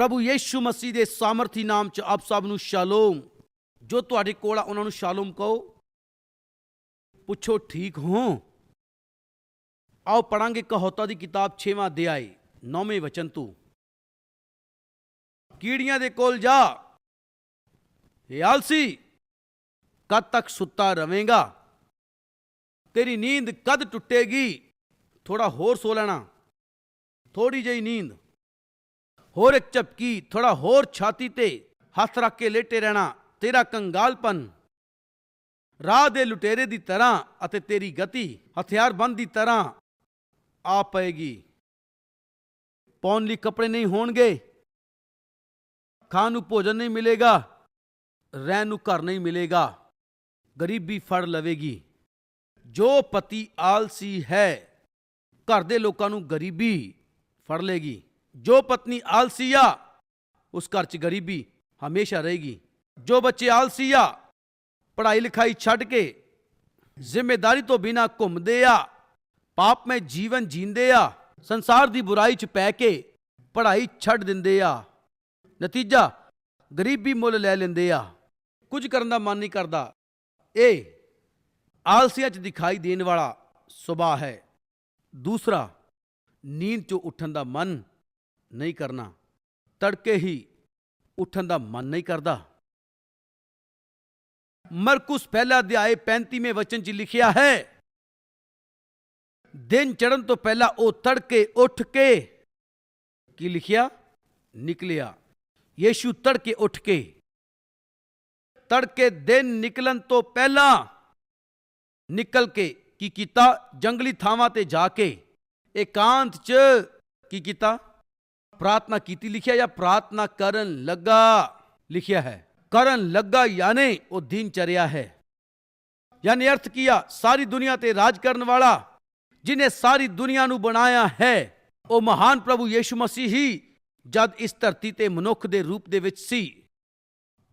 ਪ੍ਰਭੂ ਯੇਸ਼ੂ ਮਸੀਹ ਦੇ ਸਾਮਰਥੀ ਨਾਮ 'ਚ ਆਪ ਸਭ ਨੂੰ ਸ਼ਾਲੋਮ। ਜੋ ਤੁਹਾਡੇ ਕੋਲ ਆ, ਉਹਨਾਂ ਨੂੰ ਸ਼ਾਲੋਮ ਕਹੋ। ਪੁੱਛੋ, ਠੀਕ ਹੋ? ਆਓ ਪੜਾਂਗੇ ਕਹੌਤਾ ਦੀ ਕਿਤਾਬ 6ਵਾਂ ਅਧਿਆਇ 9ਵੇਂ ਵਚਨ ਤੋਂ। ਕੀੜੀਆਂ ਦੇ ਕੋਲ ਜਾ। ਇਹ ਆਲਸੀ, ਕਦ ਤੱਕ ਸੁੱਤਾ ਰਵੇਂਗਾ? ਤੇਰੀ ਨੀਂਦ ਕਦ ਟੁੱਟੇਗੀ? ਥੋੜਾ ਹੋਰ ਸੋ ਲੈਣਾ। ਥੋੜੀ ਜਿਹੀ ਨੀਂਦ। ਹੋਰ ਇੱਕ ਝਪਕੀ ਥੋੜਾ ਹੋਰ ਛਾਤੀ ਤੇ ਹੱਥ ਰੱਖ ਕੇ ਲੇਟੇ ਰਹਿਣਾ, ਤੇਰਾ ਕੰਗਾਲਪਨ। ਰਾਹ ਦੇ ਲੁਟੇਰੇ ਦੀ ਤਰ੍ਹਾਂ ਅਤੇ ਤੇਰੀ ਗਤੀ ਹਥਿਆਰਬੰਦ ਦੀ ਤਰ੍ਹਾਂ ਆ ਪਏਗੀ। ਪਾਉਣ ਲਈ ਕੱਪੜੇ ਨਹੀਂ ਹੋਣਗੇ। ਖਾਣ ਨੂੰ ਭੋਜਨ ਨਹੀਂ ਮਿਲੇਗਾ। ਰਹਿਣ ਨੂੰ ਘਰ ਨਹੀਂ ਮਿਲੇਗਾ। ਗਰੀਬੀ ਫੜ ਲਵੇਗੀ। ਜੋ ਪਤੀ ਆਲਸੀ ਹੈ, ਘਰ ਦੇ ਲੋਕਾਂ ਨੂੰ ਗਰੀਬੀ ਫੜ ਲੇਗੀ ਜੋ ਪਤਨੀ ਆਲਸੀ ਆ, ਉਸ ਘਰ 'ਚ ਗਰੀਬੀ ਹਮੇਸ਼ਾ ਰਹੇਗੀ। ਜੋ ਬੱਚੇ ਆਲਸੀ ਆ, ਪੜ੍ਹਾਈ ਲਿਖਾਈ ਛੱਡ ਕੇ ਜ਼ਿੰਮੇਵਾਰੀ ਤੋਂ ਬਿਨਾ ਘੁੰਮਦੇ ਆ, ਪਾਪ ਪਾਪਮੈ ਜੀਵਨ ਜੀਂਦੇ ਆ, ਸੰਸਾਰ ਦੀ ਬੁਰਾਈ 'ਚ ਪੈ ਕੇ ਪੜ੍ਹਾਈ ਛੱਡ ਦਿੰਦੇ ਆ। ਨਤੀਜਾ, ਗਰੀਬੀ ਮੁੱਲ ਲੈ ਲੈਂਦੇ ਆ। ਕੁਝ ਕਰਨ ਦਾ ਮਨ ਨਹੀਂ ਕਰਦਾ। ਇਹ ਆਲਸੀਆਂ 'ਚ ਦਿਖਾਈ ਦੇਣ ਵਾਲਾ ਸੁਭਾਅ ਹੈ। ਦੂਸਰਾ, ਨੀਂਦ 'ਚੋਂ ਉੱਠਣ ਦਾ ਮਨ ਨਹੀਂ ਕਰਨਾ। ਤੜਕੇ ਹੀ ਉੱਠਣ ਦਾ ਮਨ ਨਹੀਂ ਕਰਦਾ। ਮਰਕੁਸ ਪਹਿਲਾ ਅਧਿਆਏ 35ਵੇਂ ਵਚਨ 'ਚ ਲਿਖਿਆ ਹੈ, ਦਿਨ ਚੜਨ ਤੋਂ ਪਹਿਲਾਂ ਉਹ ਤੜਕੇ ਉੱਠ ਕੇ ਕੀ ਲਿਖਿਆ? ਨਿਕਲਿਆ। ਯੀਸ਼ੂ ਤੜਕੇ ਉੱਠ ਕੇ, ਤੜਕੇ ਦਿਨ ਨਿਕਲਣ ਤੋਂ ਪਹਿਲਾਂ ਨਿਕਲ ਕੇ ਕੀ ਕੀਤਾ? ਜੰਗਲੀ ਥਾਵਾਂ ਤੇ ਜਾ ਕੇ, ਇਕਾਂਤ 'ਚ ਕੀ ਕੀਤਾ? ਪ੍ਰਾਰਥਨਾ ਕੀਤੀ, ਲਿਖਿਆ ਜਾਂ ਪ੍ਰਾਰਥਨਾ ਕਰਨ ਲੱਗਾ, ਲਿਖਿਆ ਹੈ। ਕਰਨ ਲੱਗਾ ਯਾਨੀ ਉਹ ਦਿਨ ਚਰਿਆ ਹੈ। ਯਾਨੀ ਅਰਥ ਕੀਆ ਸਾਰੀ ਦੁਨੀਆ ਤੇ ਰਾਜ ਕਰਨ ਵਾਲਾ, ਜਿਨੇ ਸਾਰੀ ਦੁਨੀਆ ਨੂੰ ਬਣਾਇਆ ਹੈ, ਉਹ ਮਹਾਨ ਪ੍ਰਭੂ ਯੀਸ਼ੂ ਮਸੀਹ ਹੀ, ਜਦ ਇਸ ਧਰਤੀ ਤੇ ਮਨੁੱਖ ਦੇ ਰੂਪ ਦੇ ਵਿੱਚ ਸੀ,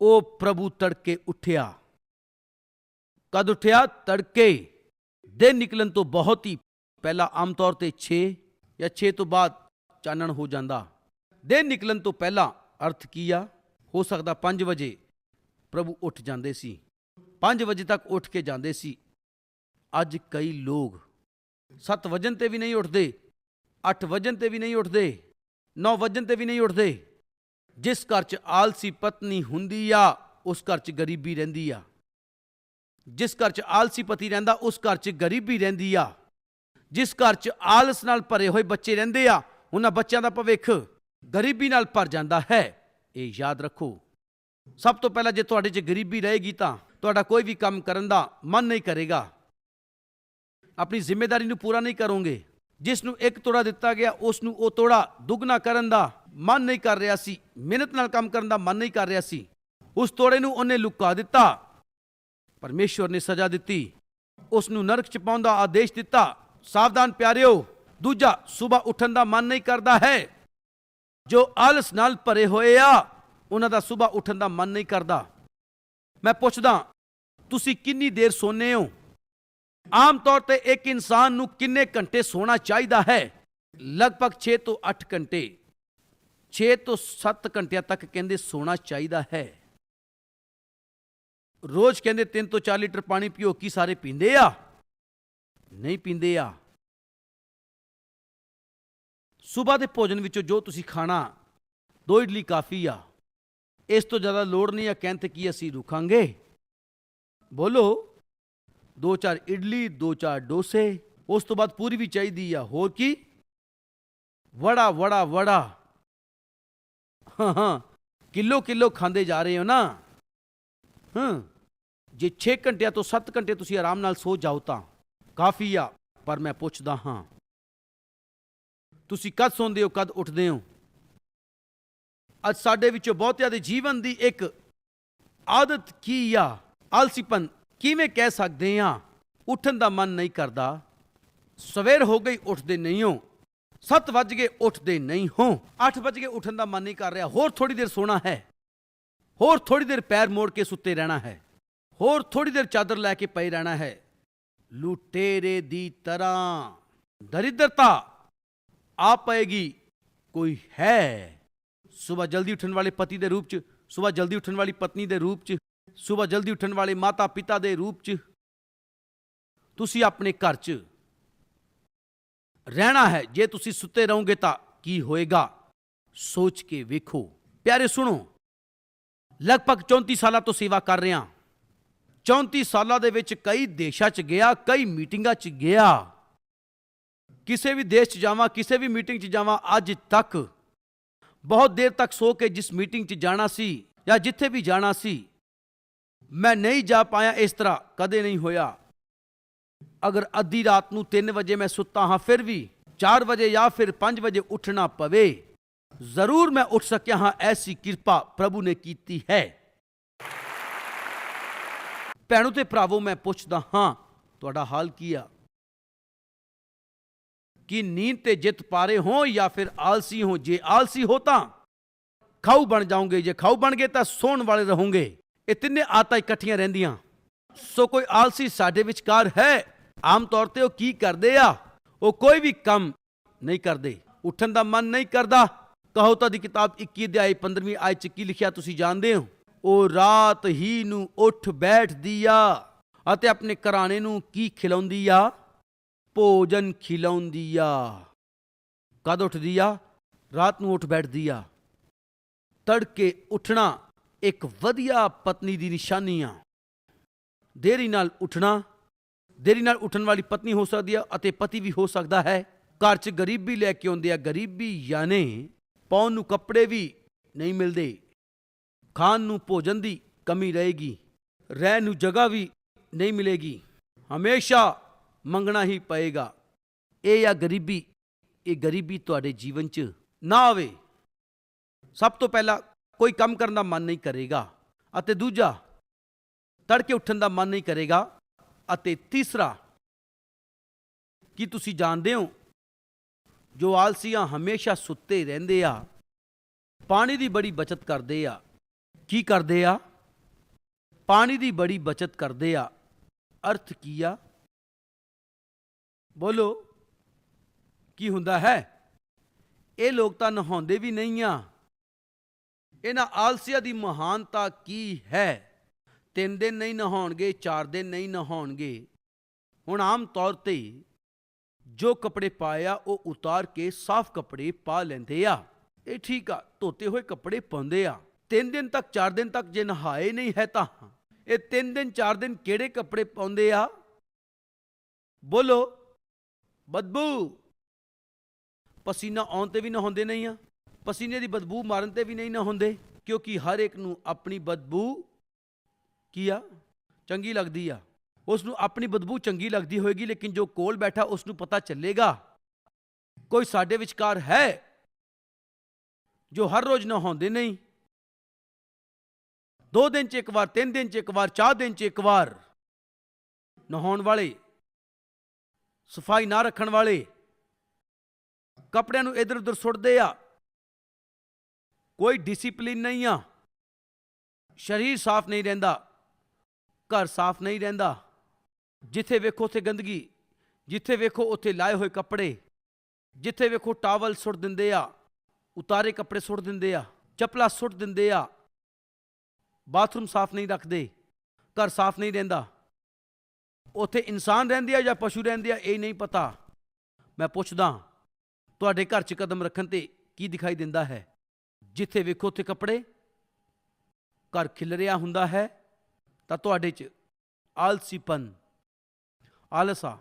ਉਹ ਪ੍ਰਭੂ ਤੜਕੇ ਉੱਠਿਆ। ਕਦ ਉੱਠਿਆ? ਤੜਕੇ। ਦਿਨ ਨਿਕਲਣ ਤੋਂ ਬਹੁਤ ਹੀ ਪਹਿਲਾਂ, ਆਮ ਤੌਰ ਤੇ 6 ਜਾਂ 6 ਤੋਂ ਬਾਅਦ ਚਾਨਣ ਹੋ ਜਾਂਦਾ। ਦਿਨ ਨਿਕਲਣ ਤੋਂ ਪਹਿਲਾਂ ਅਰਥ ਕੀ ਆ? ਹੋ ਸਕਦਾ 5 ਵਜੇ ਪ੍ਰਭੂ ਉੱਠ ਜਾਂਦੇ ਸੀ। 5 ਵਜੇ ਤੱਕ ਉੱਠ ਕੇ ਜਾਂਦੇ ਸੀ। ਅੱਜ ਕਈ ਲੋਕ 7 ਵਜਨ ਤੇ ਵੀ ਨਹੀਂ ਉੱਠਦੇ 8 ਵਜਨ ਤੇ ਵੀ ਨਹੀਂ ਉੱਠਦੇ 9 ਵਜਨ ਤੇ ਵੀ ਨਹੀਂ ਉੱਠਦੇ। ਜਿਸ ਘਰ 'ਚ ਆਲਸੀ ਪਤਨੀ ਹੁੰਦੀ ਆ, ਉਸ ਘਰ 'ਚ ਗਰੀਬੀ ਰਹਿੰਦੀ ਆ। ਜਿਸ ਘਰ 'ਚ ਆਲਸੀ ਪਤੀ ਰਹਿੰਦਾ, ਉਸ ਘਰ 'ਚ ਗਰੀਬੀ ਰਹਿੰਦੀ ਆ। ਜਿਸ ਘਰ 'ਚ ਆਲਸ ਨਾਲ ਭਰੇ ਹੋਏ ਬੱਚੇ ਰਹਿੰਦੇ ਆ, ਉਹਨਾਂ ਬੱਚਿਆਂ ਦਾ ਭਵਿੱਖ ਗਰੀਬੀ ਨਾਲ ਭਰ ਜਾਂਦਾ ਹੈ। ਇਹ ਯਾਦ ਰੱਖੋ। ਸਭ ਤੋਂ ਪਹਿਲਾਂ ਜੇ ਤੁਹਾਡੇ 'ਚ ਗਰੀਬੀ ਰਹੇਗੀ ਤਾਂ ਤੁਹਾਡਾ ਕੋਈ ਵੀ ਕੰਮ ਕਰਨ ਦਾ ਮਨ ਨਹੀਂ ਕਰੇਗਾ। ਆਪਣੀ ਜ਼ਿੰਮੇਵਾਰੀ ਨੂੰ ਪੂਰਾ ਨਹੀਂ ਕਰੋਗੇ। ਜਿਸ ਨੂੰ ਇੱਕ ਤੋੜਾ ਦਿੱਤਾ ਗਿਆ, ਉਸ ਨੂੰ ਉਹ ਤੋੜਾ ਦੁੱਗਣਾ ਕਰਨ ਦਾ ਮਨ ਨਹੀਂ ਕਰ ਰਿਹਾ ਸੀ। ਮਿਹਨਤ ਨਾਲ ਕੰਮ ਕਰਨ ਦਾ ਮਨ ਨਹੀਂ ਕਰ ਰਿਹਾ ਸੀ। ਉਸ ਤੋੜੇ ਨੂੰ ਉਹਨੇ ਲੁਕਾ ਦਿੱਤਾ। ਪਰਮੇਸ਼ਵਰ ਨੇ ਸਜ਼ਾ ਦਿੱਤੀ। ਉਸ ਨੂੰ ਨਰਕ ਚ ਪਾਉਣ ਦਾ ਆਦੇਸ਼ ਦਿੱਤਾ। ਸਾਵਧਾਨ ਪਿਆਰਿਓ, ਦੂਜਾ ਸਵੇਰ ਉੱਠਣ ਦਾ ਮਨ ਨਹੀਂ ਕਰਦਾ ਹੈ। ਜੋ ਆਲਸ ਨਾਲ ਭਰੇ ਹੋਏ ਆ, ਉਹਨਾਂ ਦਾ ਸਵੇਰ ਉੱਠਣ ਦਾ ਮਨ ਨਹੀਂ ਕਰਦਾ। ਮੈਂ ਪੁੱਛਦਾ, ਤੁਸੀਂ ਕਿੰਨੀ ਦੇਰ ਸੋਨੇ ਹੋ? ਆਮ ਤੌਰ ਤੇ ਇੱਕ ਇਨਸਾਨ ਨੂੰ ਕਿੰਨੇ ਘੰਟੇ ਸੋਣਾ ਚਾਹੀਦਾ ਹੈ? ਲਗਭਗ 6 ਤੋਂ 8 ਘੰਟੇ। 6 ਤੋਂ 7 ਘੰਟਿਆਂ ਤੱਕ ਕਹਿੰਦੇ ਸੋਣਾ ਚਾਹੀਦਾ ਹੈ। ਰੋਜ਼ ਕਹਿੰਦੇ 3 ਤੋਂ 4 ਲੀਟਰ ਪਾਣੀ ਪੀਓ, ਕੀ ਸਾਰੇ ਪੀਂਦੇ ਆ? ਨਹੀਂ ਪੀਂਦੇ ਆ। ਸਵੇਰ ਦੇ ਭੋਜਨ ਵਿੱਚੋਂ ਜੋ ਤੁਸੀਂ ਖਾਣਾ, ਦੋ ਇਡਲੀ, ਕਾਫੀ ਆ, ਇਸ ਤੋਂ ਜ਼ਿਆਦਾ ਲੋੜ ਨਹੀਂ ਆ ਕਹਿੰਦੇ ਕੀ ਅਸੀਂ ਰੁਕਾਂਗੇ? ਬੋਲੋ, ਦੋ ਚਾਰ ਇਡਲੀ, ਦੋ ਚਾਰ ਡੋਸੇ, ਉਸ ਤੋਂ ਬਾਅਦ ਪੂਰੀ ਵੀ ਚਾਹੀਦੀ ਆ, ਹੋਰ ਕੀ? ਵੜਾ ਵੜਾ ਵੜਾ। ਹਾਂ ਹਾਂ, ਕਿਲੋ ਕਿਲੋ ਖਾਂਦੇ ਜਾ ਰਹੇ ਹੋ ਨਾ। ਹਾਂ, ਜੇ 6 ਘੰਟਿਆਂ ਤੋਂ 7 ਘੰਟੇ ਤੁਸੀਂ ਆਰਾਮ ਨਾਲ ਸੋ ਜਾਓ ਤਾਂ। ਕਾਫੀ ਆ, ਪਰ ਮੈਂ ਪੁੱਛਦਾ ਹਾਂ ਤੁਸੀਂ ਕਦ ਸੌਂਦੇ ਹੋ, ਕਦ ਉੱਠਦੇ ਹੋ? ਅੱਜ ਸਾਡੇ ਵਿੱਚੋਂ ਬਹੁਤਿਆਂ ਦੇ ਜੀਵਨ ਦੀ ਇੱਕ ਆਦਤ ਕੀ ਆ? ਆਲਸੀਪਨ ਕਿਵੇਂ ਕਹਿ ਸਕਦੇ ਆ ਉੱਠਣ ਦਾ ਮਨ ਨਹੀਂ ਕਰਦਾ। ਸਵੇਰ ਹੋ ਗਈ, ਉੱਠਦੇ ਨਹੀਂ ਹੋ। 7 ਵੱਜ ਗਏ, ਉੱਠਦੇ ਨਹੀਂ ਹੋ। 8 ਵੱਜ ਗਏ, ਉੱਠਣ ਦਾ ਮਨ ਨਹੀਂ ਕਰ ਰਿਹਾ। ਹੋਰ ਥੋੜੀ ਦੇਰ ਸੋਣਾ ਹੈ। ਹੋਰ ਥੋੜੀ ਦੇਰ ਪੈਰ ਮੋੜ ਕੇ ਸੁੱਤੇ ਰਹਿਣਾ ਹੈ। ਹੋਰ ਥੋੜੀ ਦੇਰ ਚਾਦਰ ਲੈ ਕੇ ਪਈ ਰਹਿਣਾ ਹੈ। ਲੁਟੇਰੇ ਦੀ ਤਰ੍ਹਾਂ। ਦਰਿਦਰਤਾ। ਆ ਪਏਗੀ। ਕੋਈ ਹੈ? ਸਵੇਰ ਜਲਦੀ ਉੱਠਣ ਵਾਲੇ ਪਤੀ ਦੇ ਰੂਪ 'ਚ ਸਵੇਰ ਜਲਦੀ ਉੱਠਣ ਵਾਲੀ ਪਤਨੀ ਦੇ ਰੂਪ 'ਚ ਸਵੇਰ ਜਲਦੀ ਉੱਠਣ ਵਾਲੇ ਮਾਤਾ ਪਿਤਾ ਦੇ ਰੂਪ 'ਚ। ਤੁਸੀਂ ਆਪਣੇ ਘਰ 'ਚ ਰਹਿਣਾ ਹੈ। ਜੇ ਤੁਸੀਂ ਸੁੱਤੇ ਰਹੋਗੇ ਤਾਂ ਕੀ ਹੋਏਗਾ? ਸੋਚ ਕੇ ਵੇਖੋ। ਪਿਆਰੇ, ਸੁਣੋ। ਲਗਭਗ 34 ਸਾਲਾਂ ਤੋਂ ਸੇਵਾ ਕਰ ਰਿਹਾ। 34 ਸਾਲਾਂ ਦੇ ਵਿੱਚ ਕਈ ਦੇਸ਼ਾਂ 'ਚ ਗਿਆ, ਕਈ ਮੀਟਿੰਗਾਂ 'ਚ ਗਿਆ। ਕਿਸੇ ਵੀ ਦੇਸ਼ 'ਚ ਜਾਵਾਂ, ਕਿਸੇ ਵੀ ਮੀਟਿੰਗ 'ਚ ਜਾਵਾਂ, ਅੱਜ ਤੱਕ ਬਹੁਤ ਦੇਰ ਤੱਕ ਸੋ ਕੇ ਜਿਸ ਮੀਟਿੰਗ 'ਚ ਜਾਣਾ ਸੀ ਜਾਂ ਜਿੱਥੇ ਵੀ ਜਾਣਾ ਸੀ, ਮੈਂ ਨਹੀਂ ਜਾ ਪਾਇਆ ਇਸ ਤਰ੍ਹਾਂ, ਕਦੇ ਨਹੀਂ ਹੋਇਆ। ਅਗਰ ਅੱਧੀ ਰਾਤ ਨੂੰ 3 ਵਜੇ ਮੈਂ ਸੁੱਤਾ ਹਾਂ, ਫਿਰ ਵੀ 4 ਵਜੇ ਜਾਂ ਫਿਰ 5 ਵਜੇ ਉੱਠਣਾ ਪਵੇ, ਜ਼ਰੂਰ ਮੈਂ ਉੱਠ ਸਕਿਆ ਹਾਂ, ਐਸੀ ਕਿਰਪਾ ਪ੍ਰਭੂ ਨੇ ਕੀਤੀ ਹੈ। ਭੈਣੋ ਤੇ ਭਰਾਵੋ, ਮੈਂ ਪੁੱਛਦਾ ਹਾਂ, ਤੁਹਾਡਾ ਹਾਲ ਕੀ ਆ? ਕਿ ਨੀਂਦ ਤੇ ਜਿੱਤ ਪਾਰੇ ਹੋ ਜਾਂ ਫਿਰ ਆਲਸੀ ਹੋ ਜੇ ਆਲਸੀ ਹੋ ਤਾਂ ਖਾਊ ਜਾਓਗੇ ਜੇ ਖਾਊ ਬਣ ਗਏ ਤਾਂ ਸੌਣ ਵਾਲੇ ਰਹੋਗੇ ਇਹ ਤਿੰਨੇ ਆਤਾਂ ਇਕੱਠੀਆਂ ਰਹਿੰਦੀਆਂ ਸੋ ਕੋਈ ਆਲਸੀ ਸਾਡੇ ਵਿਚਕਾਰ ਹੈ ਆਮ ਤੌਰ ਤੇ ਉਹ ਕੀ ਕਰਦੇ ਆ ਉਹ ਕੋਈ ਵੀ ਕੰਮ ਨਹੀਂ ਕਰਦੇ ਉੱਠਣ ਦਾ ਮਨ ਨਹੀਂ ਕਰਦਾ ਕਹੋਤਾ ਦੀ ਕਿਤਾਬ 21 ਅਧਿਆਇ 15ਵੀਂ ਆਇਤ ਚ ਕੀ ਲਿਖਿਆ ਤੁਸੀਂ ਜਾਣਦੇ ਹੋ ਉਹ ਰਾਤ ਹੀ ਨੂੰ ਉੱਠ ਬੈਠਦੀ ਆ ਅਤੇ ਆਪਣੇ ਘਰਾਣੇ ਨੂੰ ਕੀ ਖਿਲਾਉਂਦੀ ਆ ਭੋਜਨ ਖਿਲਾਉਂਦੀ ਆ ਕਦ ਉੱਠਦੀ ਆ ਰਾਤ ਨੂੰ ਉੱਠ ਬੈਠਦੀ ਆ ਤੜਕੇ ਉੱਠਣਾ ਇੱਕ ਵਧੀਆ ਪਤਨੀ ਦੀ ਨਿਸ਼ਾਨੀ ਆ। ਦੇਰੀ ਨਾਲ ਉੱਠਣਾ, ਦੇਰੀ ਨਾਲ ਉੱਠਣ ਵਾਲੀ ਪਤਨੀ ਹੋ ਸਕਦੀ ਆ ਅਤੇ ਪਤੀ ਵੀ ਹੋ ਸਕਦਾ ਹੈ। ਘਰ 'ਚ ਗਰੀਬੀ ਲੈ ਕੇ ਆਉਂਦੇ ਆ। ਗਰੀਬੀ ਯਾਨੀ ਪਾਉਣ ਨੂੰ ਕੱਪੜੇ ਵੀ ਨਹੀਂ ਮਿਲਦੇ। ਖਾਣ ਨੂੰ ਭੋਜਨ ਦੀ ਕਮੀ ਰਹੇਗੀ। ਰਹਿਣ ਨੂੰ ਜਗ੍ਹਾ ਵੀ ਨਹੀਂ ਮਿਲੇਗੀ। ਹਮੇਸ਼ਾ ਮੰਗਣਾ ਹੀ ਪਏਗਾ। ਇਹ ਆ ਗਰੀਬੀ, ਇਹ ਗਰੀਬੀ ਤੁਹਾਡੇ ਜੀਵਨ 'ਚ ਨਾ ਆਵੇ। ਸਭ ਤੋਂ ਪਹਿਲਾਂ ਕੋਈ ਕੰਮ ਕਰਨ ਦਾ ਮਨ ਨਹੀਂ ਕਰੇਗਾ ਅਤੇ ਦੂਜਾ, ਤੜਕੇ ਉੱਠਣ ਦਾ ਮਨ ਨਹੀਂ ਕਰੇਗਾ ਅਤੇ ਤੀਸਰਾ, ਕੀ ਤੁਸੀਂ ਜਾਣਦੇ ਹੋ, ਜੋ ਆਲਸੀਆਂ ਹਮੇਸ਼ਾ ਸੁੱਤੇ ਰਹਿੰਦੇ ਆ, ਪਾਣੀ ਦੀ ਬੜੀ ਬਚਤ ਕਰਦੇ ਆ। ਕੀ ਕਰਦੇ ਆ? ਪਾਣੀ ਦੀ ਬੜੀ ਬਚਤ ਕਰਦੇ ਆ। ਅਰਥ ਕੀ ਆ? ਬੋਲੋ, ਕੀ ਹੁੰਦਾ ਹੈ? ਇਹ ਲੋਕ ਤਾਂ ਨਹਾਉਂਦੇ ਵੀ ਨਹੀਂ ਆ। ਇਹਨਾਂ ਆਲਸੀਆਂ ਦੀ ਮਹਾਨਤਾ ਕੀ ਹੈ? ਤਿੰਨ ਦਿਨ ਨਹੀਂ ਨਹਾਉਣਗੇ, ਚਾਰ ਦਿਨ ਨਹੀਂ ਨਹਾਉਣਗੇ। ਹੁਣ ਆਮ ਤੌਰ ਤੇ ਜੋ ਕੱਪੜੇ ਪਾਇਆ ਉਹ ਉਤਾਰ ਕੇ ਸਾਫ਼ ਕੱਪੜੇ ਪਾ ਲੈਂਦੇ ਆ। ਇਹ ਠੀਕ ਆ, ਧੋਤੇ ਹੋਏ ਕੱਪੜੇ ਪਾਉਂਦੇ ਆ। ਤਿੰਨ ਦਿਨ ਤੱਕ, ਚਾਰ ਦਿਨ ਤੱਕ ਜੇ ਨਹਾਏ ਨਹੀਂ ਹੈ ਤਾਂ, ਇਹ ਤਿੰਨ ਦਿਨ, ਚਾਰ ਦਿਨ ਕਿਹੜੇ ਕੱਪੜੇ ਪਾਉਂਦੇ ਆ? ਬੋਲੋ ਬਦਬੂ। ਪਸੀਨਾ ਆਉਣ ਤੇ ਵੀ ਨਹਾਉਂਦੇ ਨਹੀਂ ਆ। ਪਸੀਨੇ ਦੀ ਬਦਬੂ ਮਾਰਨ ਤੇ ਵੀ ਨਹੀਂ ਨਹਾਉਂਦੇ ਕਿਉਂਕਿ ਹਰ ਇੱਕ ਨੂੰ ਆਪਣੀ ਬਦਬੂ ਕੀ ਆ? ਚੰਗੀ ਲੱਗਦੀ ਆ। ਉਸ ਨੂੰ ਆਪਣੀ ਬਦਬੂ ਚੰਗੀ ਲੱਗਦੀ ਹੋਏਗੀ, ਲੇਕਿਨ ਜੋ ਕੋਲ ਬੈਠਾ ਉਸ ਨੂੰ ਪਤਾ ਚੱਲੇਗਾ। ਕੋਈ ਸਾਡੇ ਵਿਚਕਾਰ ਹੈ ਜੋ ਹਰ ਰੋਜ਼ ਨਹਾਉਂਦੇ ਨਹੀਂ। ਦੋ ਦਿਨ ਚ ਇੱਕ ਵਾਰ, ਤਿੰਨ ਦਿਨ ਚ ਇੱਕ ਵਾਰ, ਚਾਰ ਦਿਨ ਚ ਇੱਕ ਵਾਰ ਨਹਾਉਣ ਵਾਲੇ ਸਫ਼ਾਈ ਨਾ ਰੱਖਣ ਵਾਲੇ। ਕੱਪੜਿਆਂ ਨੂੰ ਇਧਰ ਉਧਰ ਸੁੱਟਦੇ ਆ। ਕੋਈ ਡਿਸਪਲਿਨ ਨਹੀਂ ਆ। ਸਰੀਰ ਸਾਫ਼ ਨਹੀਂ ਰਹਿੰਦਾ। ਘਰ ਸਾਫ਼ ਨਹੀਂ ਰਹਿੰਦਾ। ਜਿੱਥੇ ਵੇਖੋ ਉੱਥੇ ਗੰਦਗੀ, ਜਿੱਥੇ ਵੇਖੋ ਉੱਥੇ ਲਾਏ ਹੋਏ ਕੱਪੜੇ, ਜਿੱਥੇ ਵੇਖੋ ਟਾਵਲ ਸੁੱਟ ਦਿੰਦੇ ਆ, ਉਤਾਰੇ ਕੱਪੜੇ ਸੁੱਟ ਦਿੰਦੇ ਆ, ਚੱਪਲਾਂ ਸੁੱਟ ਦਿੰਦੇ ਆ। ਬਾਥਰੂਮ ਸਾਫ਼ ਨਹੀਂ ਰੱਖਦੇ। ਘਰ ਸਾਫ਼ ਨਹੀਂ ਰਹਿੰਦਾ। ਉੱਥੇ ਇਨਸਾਨ ਰਹਿੰਦੇ ਆ ਜਾਂ ਪਸ਼ੂ ਰਹਿੰਦੇ ਆ, ਇਹ ਨਹੀਂ ਪਤਾ। ਮੈਂ ਪੁੱਛਦਾ ਤੁਹਾਡੇ ਘਰ 'ਚ ਕਦਮ ਰੱਖਣ ਤੇ ਕੀ ਦਿਖਾਈ ਦਿੰਦਾ ਹੈ? ਜਿੱਥੇ ਵੇਖੋ ਉੱਥੇ ਕੱਪੜੇ। ਘਰ ਖਿਲਰਿਆ ਹੁੰਦਾ ਹੈ, ਤਾਂ ਤੁਹਾਡੇ 'ਚ ਆਲਸੀਪਨ। ਆਲਸਾ।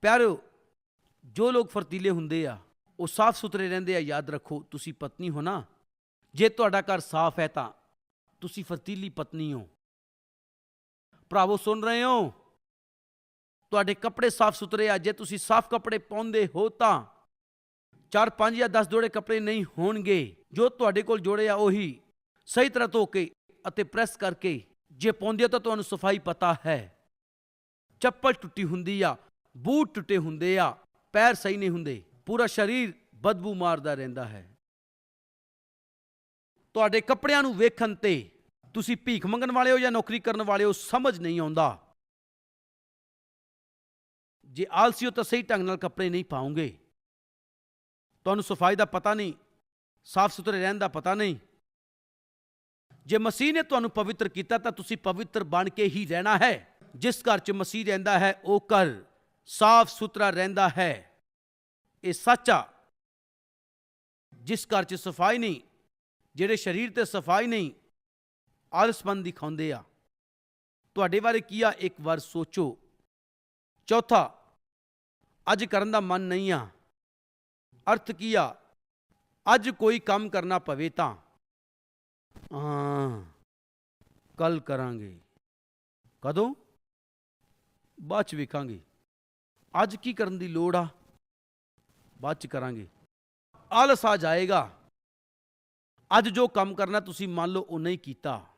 ਪਿਆਰਿਓ ਜੋ ਲੋਕ ਫਰਤੀਲੇ ਹੁੰਦੇ ਆ, ਉਹ ਸਾਫ਼ ਸੁਥਰੇ ਰਹਿੰਦੇ ਆ, ਯਾਦ ਰੱਖੋ, ਤੁਸੀਂ ਪਤਨੀ ਹੋ ਨਾ। ਜੇ ਤੁਹਾਡਾ ਘਰ ਸਾਫ਼ ਹੈ ਤਾਂ ਤੁਸੀਂ ਫਰਤੀਲੀ ਪਤਨੀ ਹੋ। ਭਰਾਵੋ, ਸੁਣ ਰਹੇ ਹੋ? ਤੁਹਾਡੇ ਕੱਪੜੇ ਸਾਫ਼ ਸੁਥਰੇ ਆ, ਜੇ ਤੁਸੀਂ ਸਾਫ਼ ਕੱਪੜੇ ਪਾਉਂਦੇ ਹੋ ਤਾਂ 4 5 ਜਾਂ 10 ਜੋੜੇ ਕੱਪੜੇ ਨਹੀਂ ਹੋਣਗੇ। ਜੋ ਤੁਹਾਡੇ ਕੋਲ ਜੋੜੇ ਆ, ਉਹੀ ਸਹੀ ਤਰ੍ਹਾਂ ਧੋ ਕੇ ਅਤੇ ਪ੍ਰੈਸ ਕਰਕੇ ਜੇ ਪਾਉਂਦੇ ਹੋ ਤਾਂ ਤੁਹਾਨੂੰ ਸਫ਼ਾਈ ਪਤਾ ਹੈ। ਚੱਪਲ ਟੁੱਟੀ ਹੁੰਦੀ ਆ, ਬੂਟ ਟੁੱਟੇ ਹੁੰਦੇ ਆ, ਪੈਰ ਸਹੀ ਨਹੀਂ ਹੁੰਦੇ, ਪੂਰਾ ਸਰੀਰ ਬਦਬੂ ਮਾਰਦਾ ਰਹਿੰਦਾ ਹੈ। ਤੁਹਾਡੇ ਕੱਪੜਿਆਂ ਨੂੰ ਵੇਖਣ ਤੇ ਤੁਸੀਂ ਭੀਖ ਮੰਗਣ ਵਾਲੇ ਹੋ ਜਾਂ ਨੌਕਰੀ ਕਰਨ ਵਾਲੇ ਹੋ, ਸਮਝ ਨਹੀਂ ਆਉਂਦਾ। ਜੇ ਆਲਸੀ ਹੋ ਤਾਂ ਸਹੀ ਢੰਗ ਨਾਲ ਕੱਪੜੇ ਨਹੀਂ ਪਾਉਂਗੇ। ਤੁਹਾਨੂੰ ਸਫ਼ਾਈ ਦਾ ਪਤਾ ਨਹੀਂ ਸਾਫ਼ ਸੁਥਰੇ ਰਹਿਣ ਦਾ ਪਤਾ ਨਹੀਂ। ਜੇ ਮਸੀਹ ਨੇ ਤੁਹਾਨੂੰ ਪਵਿੱਤਰ ਕੀਤਾ ਤਾਂ ਤੁਸੀਂ ਪਵਿੱਤਰ ਬਣ ਕੇ ਹੀ ਰਹਿਣਾ ਹੈ। ਜਿਸ ਘਰ 'ਚ ਮਸੀਹ ਰਹਿੰਦਾ ਹੈ, ਉਹ ਘਰ ਸਾਫ਼ ਸੁਥਰਾ ਰਹਿੰਦਾ ਹੈ। ਇਹ ਸੱਚਾ ਜਿਸ ਘਰ 'ਚ ਸਫ਼ਾਈ ਨਹੀਂ, ਜਿਹੜੇ ਸਰੀਰ ਤੇ ਸਫ਼ਾਈ ਨਹੀਂ ਆਲਸਪਨ ਦਿਖਾਉਂਦੇ ਆ। ਤੁਹਾਡੇ ਬਾਰੇ ਕੀ ਆ? ਇੱਕ ਵਾਰ ਸੋਚੋ। ਚੌਥਾ, ਅੱਜ ਕਰਨ ਦਾ ਮਨ ਨਹੀਂ ਆ। ਅਰਥ ਕੀ ਆ? ਅੱਜ ਕੋਈ ਕੰਮ ਕਰਨਾ ਪਵੇ ਤਾਂ। ਹਾਂ, ਕੱਲ ਕਰਾਂਗੇ। ਕਦੋਂ? ਬਾਅਦ ਚ ਵੇਖਾਂਗੇ। ਅੱਜ ਕੀ ਕਰਨ ਦੀ ਲੋੜ ਆ? ਬਾਅਦ ਚ ਕਰਾਂਗੇ। ਆਲਸ ਆ ਜਾਏਗਾ। ਅੱਜ ਜੋ ਕੰਮ ਕਰਨਾ ਤੁਸੀਂ ਮੰਨ ਲਓ ਉਹ ਨਹੀਂ ਕੀਤਾ।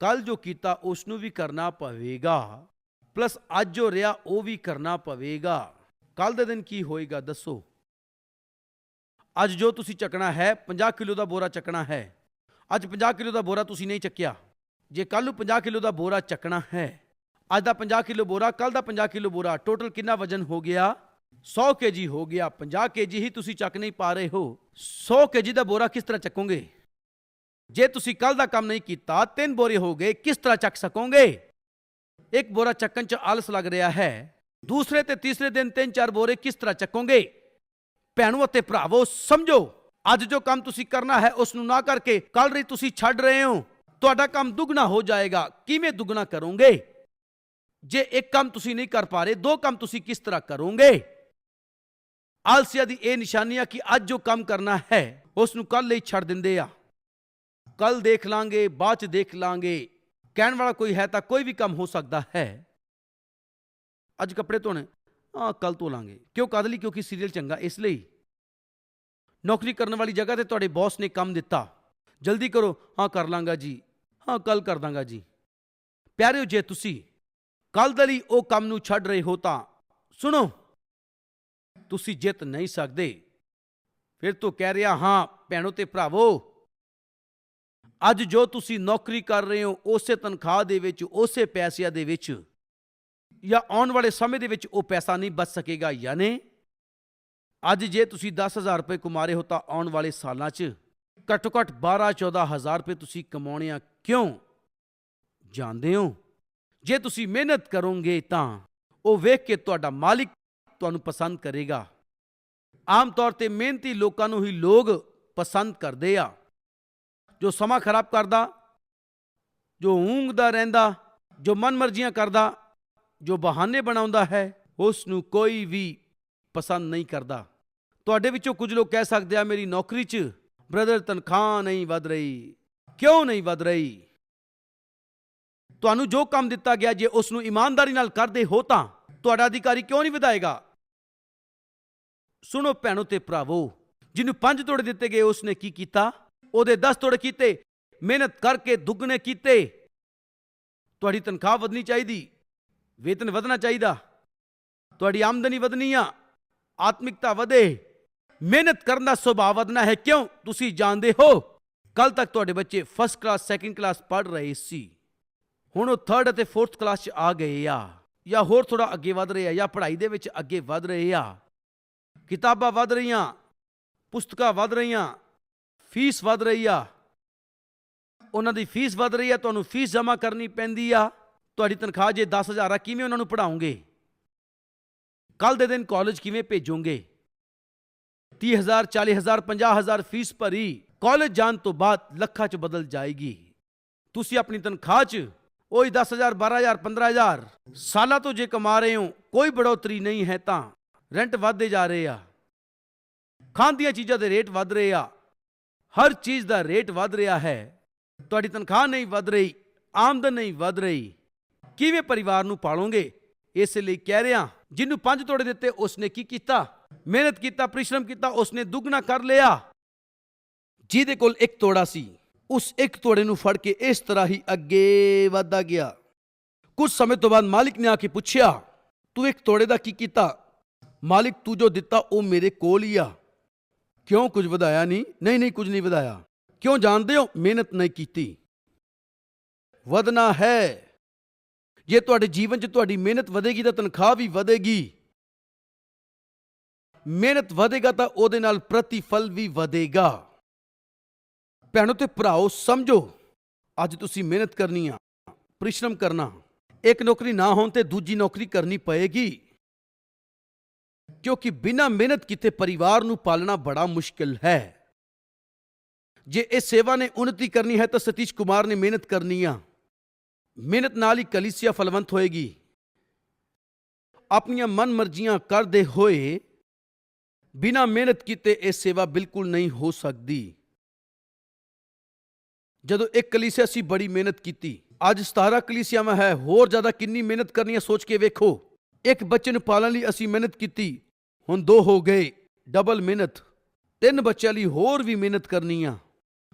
ਕੱਲ ਜੋ ਕੀਤਾ ਉਸ ਨੂੰ ਵੀ ਕਰਨਾ ਪਵੇਗਾ। ਪਲੱਸ ਅੱਜ ਜੋ ਰਿਹਾ, ਉਹ ਵੀ ਕਰਨਾ ਪਵੇਗਾ। ਕੱਲ ਦੇ ਦਿਨ ਕੀ ਹੋਏਗਾ, ਦੱਸੋ? ਅੱਜ ਜੋ ਤੁਸੀਂ ਚੱਕਣਾ ਹੈ 50 ਕਿਲੋ ਦਾ ਬੋਰਾ ਚੱਕਣਾ ਹੈ। ਅੱਜ 50 ਕਿਲੋ ਦਾ ਬੋਰਾ ਤੁਸੀਂ ਨਹੀਂ ਚੱਕਿਆ। ਜੇ ਕੱਲ ਨੂੰ 50 ਕਿਲੋ ਦਾ ਬੋਰਾ ਚੱਕਣਾ ਹੈ, ਅੱਜ ਦਾ 50 ਕਿਲੋ ਬੋਰਾ ਕੱਲ ਦਾ 50 ਕਿਲੋ ਬੋਰਾ ਟੋਟਲ ਕਿੰਨਾ ਵਜਨ ਹੋ ਗਿਆ? 100 ਕੇਜੀ ਹੋ ਗਿਆ। 50 ਕੇਜੀ ਹੀ ਤੁਸੀਂ ਚੱਕ ਨਹੀਂ ਪਾ ਰਹੇ ਹੋ। 100 ਕੇਜੀ ਦਾ ਬੋਰਾ ਕਿਸ ਤਰ੍ਹਾਂ ਚੱਕੋਗੇ? ਜੇ ਤੁਸੀਂ ਕੱਲ ਦਾ ਕੰਮ ਨਹੀਂ ਕੀਤਾ, ਤਿੰਨ ਬੋਰੇ ਹੋ ਗਏ, ਕਿਸ ਤਰ੍ਹਾਂ ਚੱਕ ਸਕੋਗੇ? ਇੱਕ ਬੋਰਾ ਚੱਕਣ 'ਚ ਆਲਸ ਲੱਗ ਰਿਹਾ ਹੈ, ਦੂਸਰੇ ਤੇ ਤੀਸਰੇ ਦਿਨ ਤਿੰਨ ਚਾਰ ਬੋਰੇ ਕਿਸ ਤਰ੍ਹਾਂ ਚੱਕੋਗੇ? ਭੈਣੋ ਅਤੇ ਭਰਾਵੋ, ਸਮਝੋ, ਅੱਜ ਜੋ ਕੰਮ ਤੁਸੀਂ ਕਰਨਾ ਹੈ, ਉਸ ਨੂੰ ਨਾ ਕਰਕੇ ਕੱਲ ਰਹੀ ਤੁਸੀਂ ਛੱਡ ਰਹੇ ਹੋ। ਤੁਹਾਡਾ ਕੰਮ ਦੁੱਗਣਾ ਹੋ ਜਾਏਗਾ, ਕਿਵੇਂ ਦੁੱਗਣਾ ਕਰੋਗੇ? ਜੇ ਇੱਕ ਕੰਮ ਤੁਸੀਂ ਨਹੀਂ ਕਰ ਪਾ ਰਹੇ, ਦੋ ਕੰਮ ਤੁਸੀਂ ਕਿਸ ਤਰ੍ਹਾਂ ਕਰੋਗੇ? ਆਲਸੀਆ ਦੀ ਇਹ ਨਿਸ਼ਾਨੀ ਆ ਕਿ ਅੱਜ ਜੋ ਕੰਮ ਕਰਨਾ ਹੈ, ਉਸ ਨੂੰ ਕੱਲ ਲਈ ਛੱਡ ਦਿੰਦੇ ਆ। ਕੱਲ ਦੇਖ ਲਾਂਗੇ, ਬਾਅਦ ਚ ਦੇਖ ਲਾਂਗੇ। ਕਹਿਣ ਵਾਲਾ ਕੋਈ ਹੈ ਤਾਂ ਕੋਈ ਵੀ ਕੰਮ ਹੋ ਸਕਦਾ ਹੈ। ਅੱਜ ਕੱਪੜੇ ਧੋਣੇ ਆ ਕੱਲ ਧੋ ਲਾਂਗੇ। ਕਿਉਂ ਕਦ ਲਈ? ਕਿਉਂਕਿ ਸੀਰੀਅਲ ਚੰਗਾ, ਇਸ ਲਈ। ਨੌਕਰੀ ਕਰਨ ਵਾਲੀ ਜਗ੍ਹਾ ਤੇ ਤੁਹਾਡੇ ਬੌਸ ਨੇ ਕੰਮ ਦਿੱਤਾ। ਜਲਦੀ ਕਰੋ। ਹਾਂ, ਕਰ ਲਾਂਗਾ ਜੀ। ਹਾਂ ਕੱਲ ਕਰ ਦਾਂਗਾ ਜੀ। ਪਿਆਰਿਓ, ਜੇ ਤੁਸੀਂ ਕੱਲ ਦੇ ਲਈ ਉਹ ਕੰਮ ਨੂੰ ਛੱਡ ਰਹੇ ਹੋ ਤਾਂ ਸੁਣੋ। ਤੁਸੀਂ ਜਿੱਤ ਨਹੀਂ ਸਕਦੇ। ਫਿਰ ਤੋਂ ਕਹਿ ਰਿਹਾ, ਹਾਂ, ਭੈਣੋ ਤੇ ਭਰਾਵੋ ਅੱਜ ਜੋ ਤੁਸੀਂ ਨੌਕਰੀ ਕਰ ਰਹੇ ਹੋ, ਉਸੇ ਤਨਖਾਹ ਦੇ ਵਿੱਚ, ਉਸੇ ਪੈਸਿਆਂ ਦੇ ਵਿੱਚ ਜਾਂ ਆਉਣ ਵਾਲੇ ਸਮੇਂ ਦੇ ਵਿੱਚ ਉਹ ਪੈਸਾ ਨਹੀਂ ਬਚ ਸਕੇਗਾ, ਯਾਨੀ ਅੱਜ ਜੇ ਤੁਸੀਂ 10000 ਰੁਪਏ ਕਮਾ ਰਹੇ ਹੋ, ਤਾਂ ਆਉਣ ਵਾਲੇ ਸਾਲਾਂ 'ਚ ਘੱਟੋ ਘੱਟ 12 14000 ਰੁਪਏ ਤੁਸੀਂ ਕਮਾਉਣੇ ਆ ਕਿਉਂ ਜਾਣਦੇ ਹੋ? ਜੇ ਤੁਸੀਂ ਮਿਹਨਤ ਕਰੋਗੇ ਤਾਂ ਉਹ ਵੇਖ ਕੇ ਤੁਹਾਡਾ ਮਾਲਿਕ ਤੁਹਾਨੂੰ ਪਸੰਦ ਕਰੇਗਾ। ਆਮ ਤੌਰ ਤੇ ਮਿਹਨਤੀ ਲੋਕਾਂ ਨੂੰ ਹੀ ਲੋਕ ਪਸੰਦ ਕਰਦੇ ਆ। ਜੋ ਸਮਾਂ ਖਰਾਬ ਕਰਦਾ, ਜੋ ਊਂਘਦਾ ਰਹਿੰਦਾ, ਜੋ ਮਨਮਰਜ਼ੀਆਂ ਕਰਦਾ, ਜੋ ਬਹਾਨੇ ਬਣਾਉਂਦਾ ਹੈ ਉਸ ਨੂੰ ਕੋਈ ਵੀ ਪਸੰਦ ਨਹੀਂ ਕਰਦਾ। ਤੁਹਾਡੇ ਵਿੱਚੋਂ ਕੁਝ ਲੋਕ ਕਹਿ ਸਕਦੇ ਆ, ਮੇਰੀ ਨੌਕਰੀ 'ਚ ਬ੍ਰਦਰ ਤਨਖਾਹ ਨਹੀਂ ਵਧ ਰਹੀ। ਕਿਉਂ ਨਹੀਂ ਵਧ ਰਹੀ? ਤੁਹਾਨੂੰ ਜੋ ਕੰਮ ਦਿੱਤਾ ਗਿਆ, ਜੇ ਉਸ ਨੂੰ ਇਮਾਨਦਾਰੀ ਨਾਲ ਕਰਦੇ ਹੋ ਤਾਂ ਤੁਹਾਡਾ ਅਧਿਕਾਰੀ ਕਿਉਂ ਨਹੀਂ ਵਧਾਏਗਾ? ਸੁਣੋ ਭੈਣੋ ਤੇ ਭਰਾਵੋ, ਜਿਹਨੂੰ ਪੰਜ ਤੋੜੇ ਦਿੱਤੇ ਗਏ, ਉਸਨੇ ਕੀ ਕੀਤਾ? ਉਹਦੇ 10 ਤੋੜੇ ਕੀਤੇ, ਮਿਹਨਤ ਕਰਕੇ ਦੁੱਗਣੇ ਕੀਤੇ। ਤੁਹਾਡੀ ਤਨਖਾਹ ਵਧਣੀ ਚਾਹੀਦੀ, ਵੇਤਨ ਵਧਣਾ ਚਾਹੀਦਾ। ਤੁਹਾਡੀ ਆਮਦਨੀ ਵਧਣੀ ਆ, ਆਤਮਿਕਤਾ ਵਧੇ। ਮਿਹਨਤ ਕਰਨ ਦਾ ਸੁਭਾਅ ਵਧਣਾ ਹੈ, ਕਿਉਂ? ਤੁਸੀਂ ਜਾਣਦੇ ਹੋ। ਕੱਲ ਤੱਕ ਤੁਹਾਡੇ ਬੱਚੇ ਫਸਟ ਕਲਾਸ ਸੈਕਿੰਡ ਕਲਾਸ ਪੜ੍ਹ ਰਹੇ ਸੀ। ਹੁਣ ਉਹ ਥਰਡ ਅਤੇ ਫੋਰਥ ਕਲਾਸ 'ਚ ਆ ਗਏ ਆ। ਜਾਂ ਹੋਰ ਥੋੜਾ ਅੱਗੇ ਵਧ ਰਹੇ ਆ, ਜਾਂ ਪੜ੍ਹਾਈ ਦੇ ਵਿੱਚ ਅੱਗੇ ਵਧ ਰਹੇ ਆ। ਕਿਤਾਬਾਂ ਵਧ ਰਹੀਆਂ, ਪੁਸਤਕਾਂ ਵਧ ਰਹੀਆਂ। ਫੀਸ ਵਧ ਰਹੀ ਆ। ਉਹਨਾਂ ਦੀ ਫੀਸ ਵਧ ਰਹੀ ਆ, ਤੁਹਾਨੂੰ ਫੀਸ ਜਮ੍ਹਾਂ ਕਰਨੀ ਪੈਂਦੀ ਆ। ਤੁਹਾਡੀ ਤਨਖਾਹ ਜੇ 10000 ਆ, ਕਿਵੇਂ ਉਹਨਾਂ ਨੂੰ ਪੜਾਉਂਗੇ ਕੱਲ ਦੇ ਦਿਨ ਕਾਲਜ ਕਿਵੇਂ ਭੇਜੋਗੇ? 30000 40000 50000 ਫੀਸ ਭਰੀ ਕਾਲਜ ਜਾਣ ਤੋਂ ਬਾਅਦ ਲੱਖਾਂ ਚ ਬਦਲ ਜਾਏਗੀ। ਤੁਸੀਂ ਆਪਣੀ ਤਨਖਾਹ 'ਚ ਉਹੀ 10000 12000 15000 ਸਾਲਾਂ ਤੋਂ ਜੇ ਕਮਾ ਰਹੇ ਹੋ, ਕੋਈ ਬੜੋਤਰੀ ਨਹੀਂ ਹੈ ਤਾਂ। ਰੈਂਟ ਵਧਦੇ ਜਾ ਰਹੇ ਆ। ਖਾਣ ਦੀਆਂ ਚੀਜ਼ਾਂ ਦੇ ਰੇਟ ਵਧ ਰਹੇ ਆ। ਹਰ ਚੀਜ਼ ਦਾ ਰੇਟ ਵੱਧ ਰਿਹਾ ਹੈ। ਤੁਹਾਡੀ ਤਨਖਾਹ ਨਹੀਂ ਵੱਧ ਰਹੀ, ਆਮਦਨ ਨਹੀਂ ਵੱਧ ਰਹੀ। ਕਿਵੇਂ ਪਰਿਵਾਰ ਨੂੰ ਪਾਲੋਗੇ? ਇਸ ਲਈ ਕਹਿ ਰਿਹਾ, ਜਿਹਨੂੰ ਪੰਜ ਤੋੜੇ ਦਿੱਤੇ, ਉਸਨੇ ਕੀ ਕੀਤਾ? ਮਿਹਨਤ ਕੀਤਾ, ਪਰਿਸ਼ਰਮ ਕੀਤਾ, ਉਸਨੇ ਦੁੱਗਣਾ ਕਰ ਲਿਆ। ਜਿਹਦੇ ਕੋਲ ਇੱਕ ਤੋੜਾ ਸੀ, ਉਸ ਇੱਕ ਤੋੜੇ ਨੂੰ ਫੜ ਕੇ ਇਸ ਤਰ੍ਹਾਂ ਹੀ ਅੱਗੇ ਵਧਦਾ ਗਿਆ। ਕੁਝ ਸਮੇਂ ਤੋਂ ਬਾਅਦ ਮਾਲਿਕ ਨੇ ਆ ਕੇ ਪੁੱਛਿਆ, ਤੂੰ ਇੱਕ ਤੋੜੇ ਦਾ ਕੀ ਕੀਤਾ? ਮਾਲਿਕ, ਤੂੰ ਜੋ ਦਿੱਤਾ, ਉਹ ਮੇਰੇ ਕੋਲ ਹੀ ਆ। ਕਿਉਂ ਕੁਝ ਵਧਾਇਆ ਨਹੀਂ? ਨਹੀਂ ਨਹੀਂ, ਕੁਝ ਨਹੀਂ ਵਧਾਇਆ। ਕਿਉਂ ਜਾਣਦੇ ਹੋ? ਮਿਹਨਤ ਨਹੀਂ ਕੀਤੀ। ਵਧਣਾ ਹੈ। ਜੇ ਤੁਹਾਡੇ ਜੀਵਨ 'ਚ ਤੁਹਾਡੀ ਮਿਹਨਤ ਵਧੇਗੀ ਤਾਂ ਤਨਖਾਹ ਵੀ ਵਧੇਗੀ। ਮਿਹਨਤ ਵਧੇਗਾ ਤਾਂ ਉਹਦੇ ਨਾਲ ਪ੍ਰਤੀਫਲ ਵੀ ਵਧੇਗਾ। ਭੈਣੋ ਤੇ ਭਰਾਓ, ਸਮਝੋ, ਅੱਜ ਤੁਸੀਂ ਮਿਹਨਤ ਕਰਨੀ ਆ, ਪਰਿਸ਼ਰਮ ਕਰਨਾ। ਇੱਕ ਨੌਕਰੀ ਨਾ ਹੋਣ ਤੇ ਦੂਜੀ ਨੌਕਰੀ ਕਰਨੀ ਪਏਗੀ। ਕਿਉਂਕਿ ਬਿਨਾਂ ਮਿਹਨਤ ਕੀਤੇ ਪਰਿਵਾਰ ਨੂੰ ਪਾਲਣਾ ਬੜਾ ਮੁਸ਼ਕਿਲ ਹੈ। ਜੇ ਇਹ ਸੇਵਾ ਨੇ ਉન્નਤੀ ਕਰਨੀ ਹੈ ਤਾਂ ਸਤੀਸ਼ ਕੁਮਾਰ ਨੇ ਮਿਹਨਤ ਕਰਨੀ ਆ। ਮਿਹਨਤ ਨਾਲ ਹੀ ਕਲੀਸਿਆ ਫਲਵੰਤ ਹੋਏਗੀ। ਆਪਣੀਆਂ ਮਨ ਮਰਜ਼ੀਆਂ ਕਰਦੇ ਹੋਏ ਬਿਨਾਂ ਮਿਹਨਤ ਕੀਤੇ ਇਹ ਸੇਵਾ ਬਿਲਕੁਲ ਨਹੀਂ ਹੋ ਸਕਦੀ। ਜਦੋਂ ਇੱਕ ਕਲੀਸਿਆ ਸੀ ਬੜੀ ਮਿਹਨਤ ਕੀਤੀ। ਅੱਜ 17 ਕਲੀਸਿਆਵਾਂ ਹੈ, ਹੋਰ ਜ਼ਿਆਦਾ ਕਿੰਨੀ ਮਿਹਨਤ ਕਰਨੀ ਹੈ ਸੋਚ ਕੇ ਵੇਖੋ। ਇੱਕ ਬੱਚੇ ਨੂੰ ਪਾਲਣ ਲਈ ਅਸੀਂ ਮਿਹਨਤ ਕੀਤੀ। ਹੁਣ ਦੋ ਹੋ ਗਏ, ਡਬਲ ਮਿਹਨਤ। ਤਿੰਨ ਬੱਚਿਆਂ ਲਈ ਹੋਰ ਵੀ ਮਿਹਨਤ ਕਰਨੀ ਆ।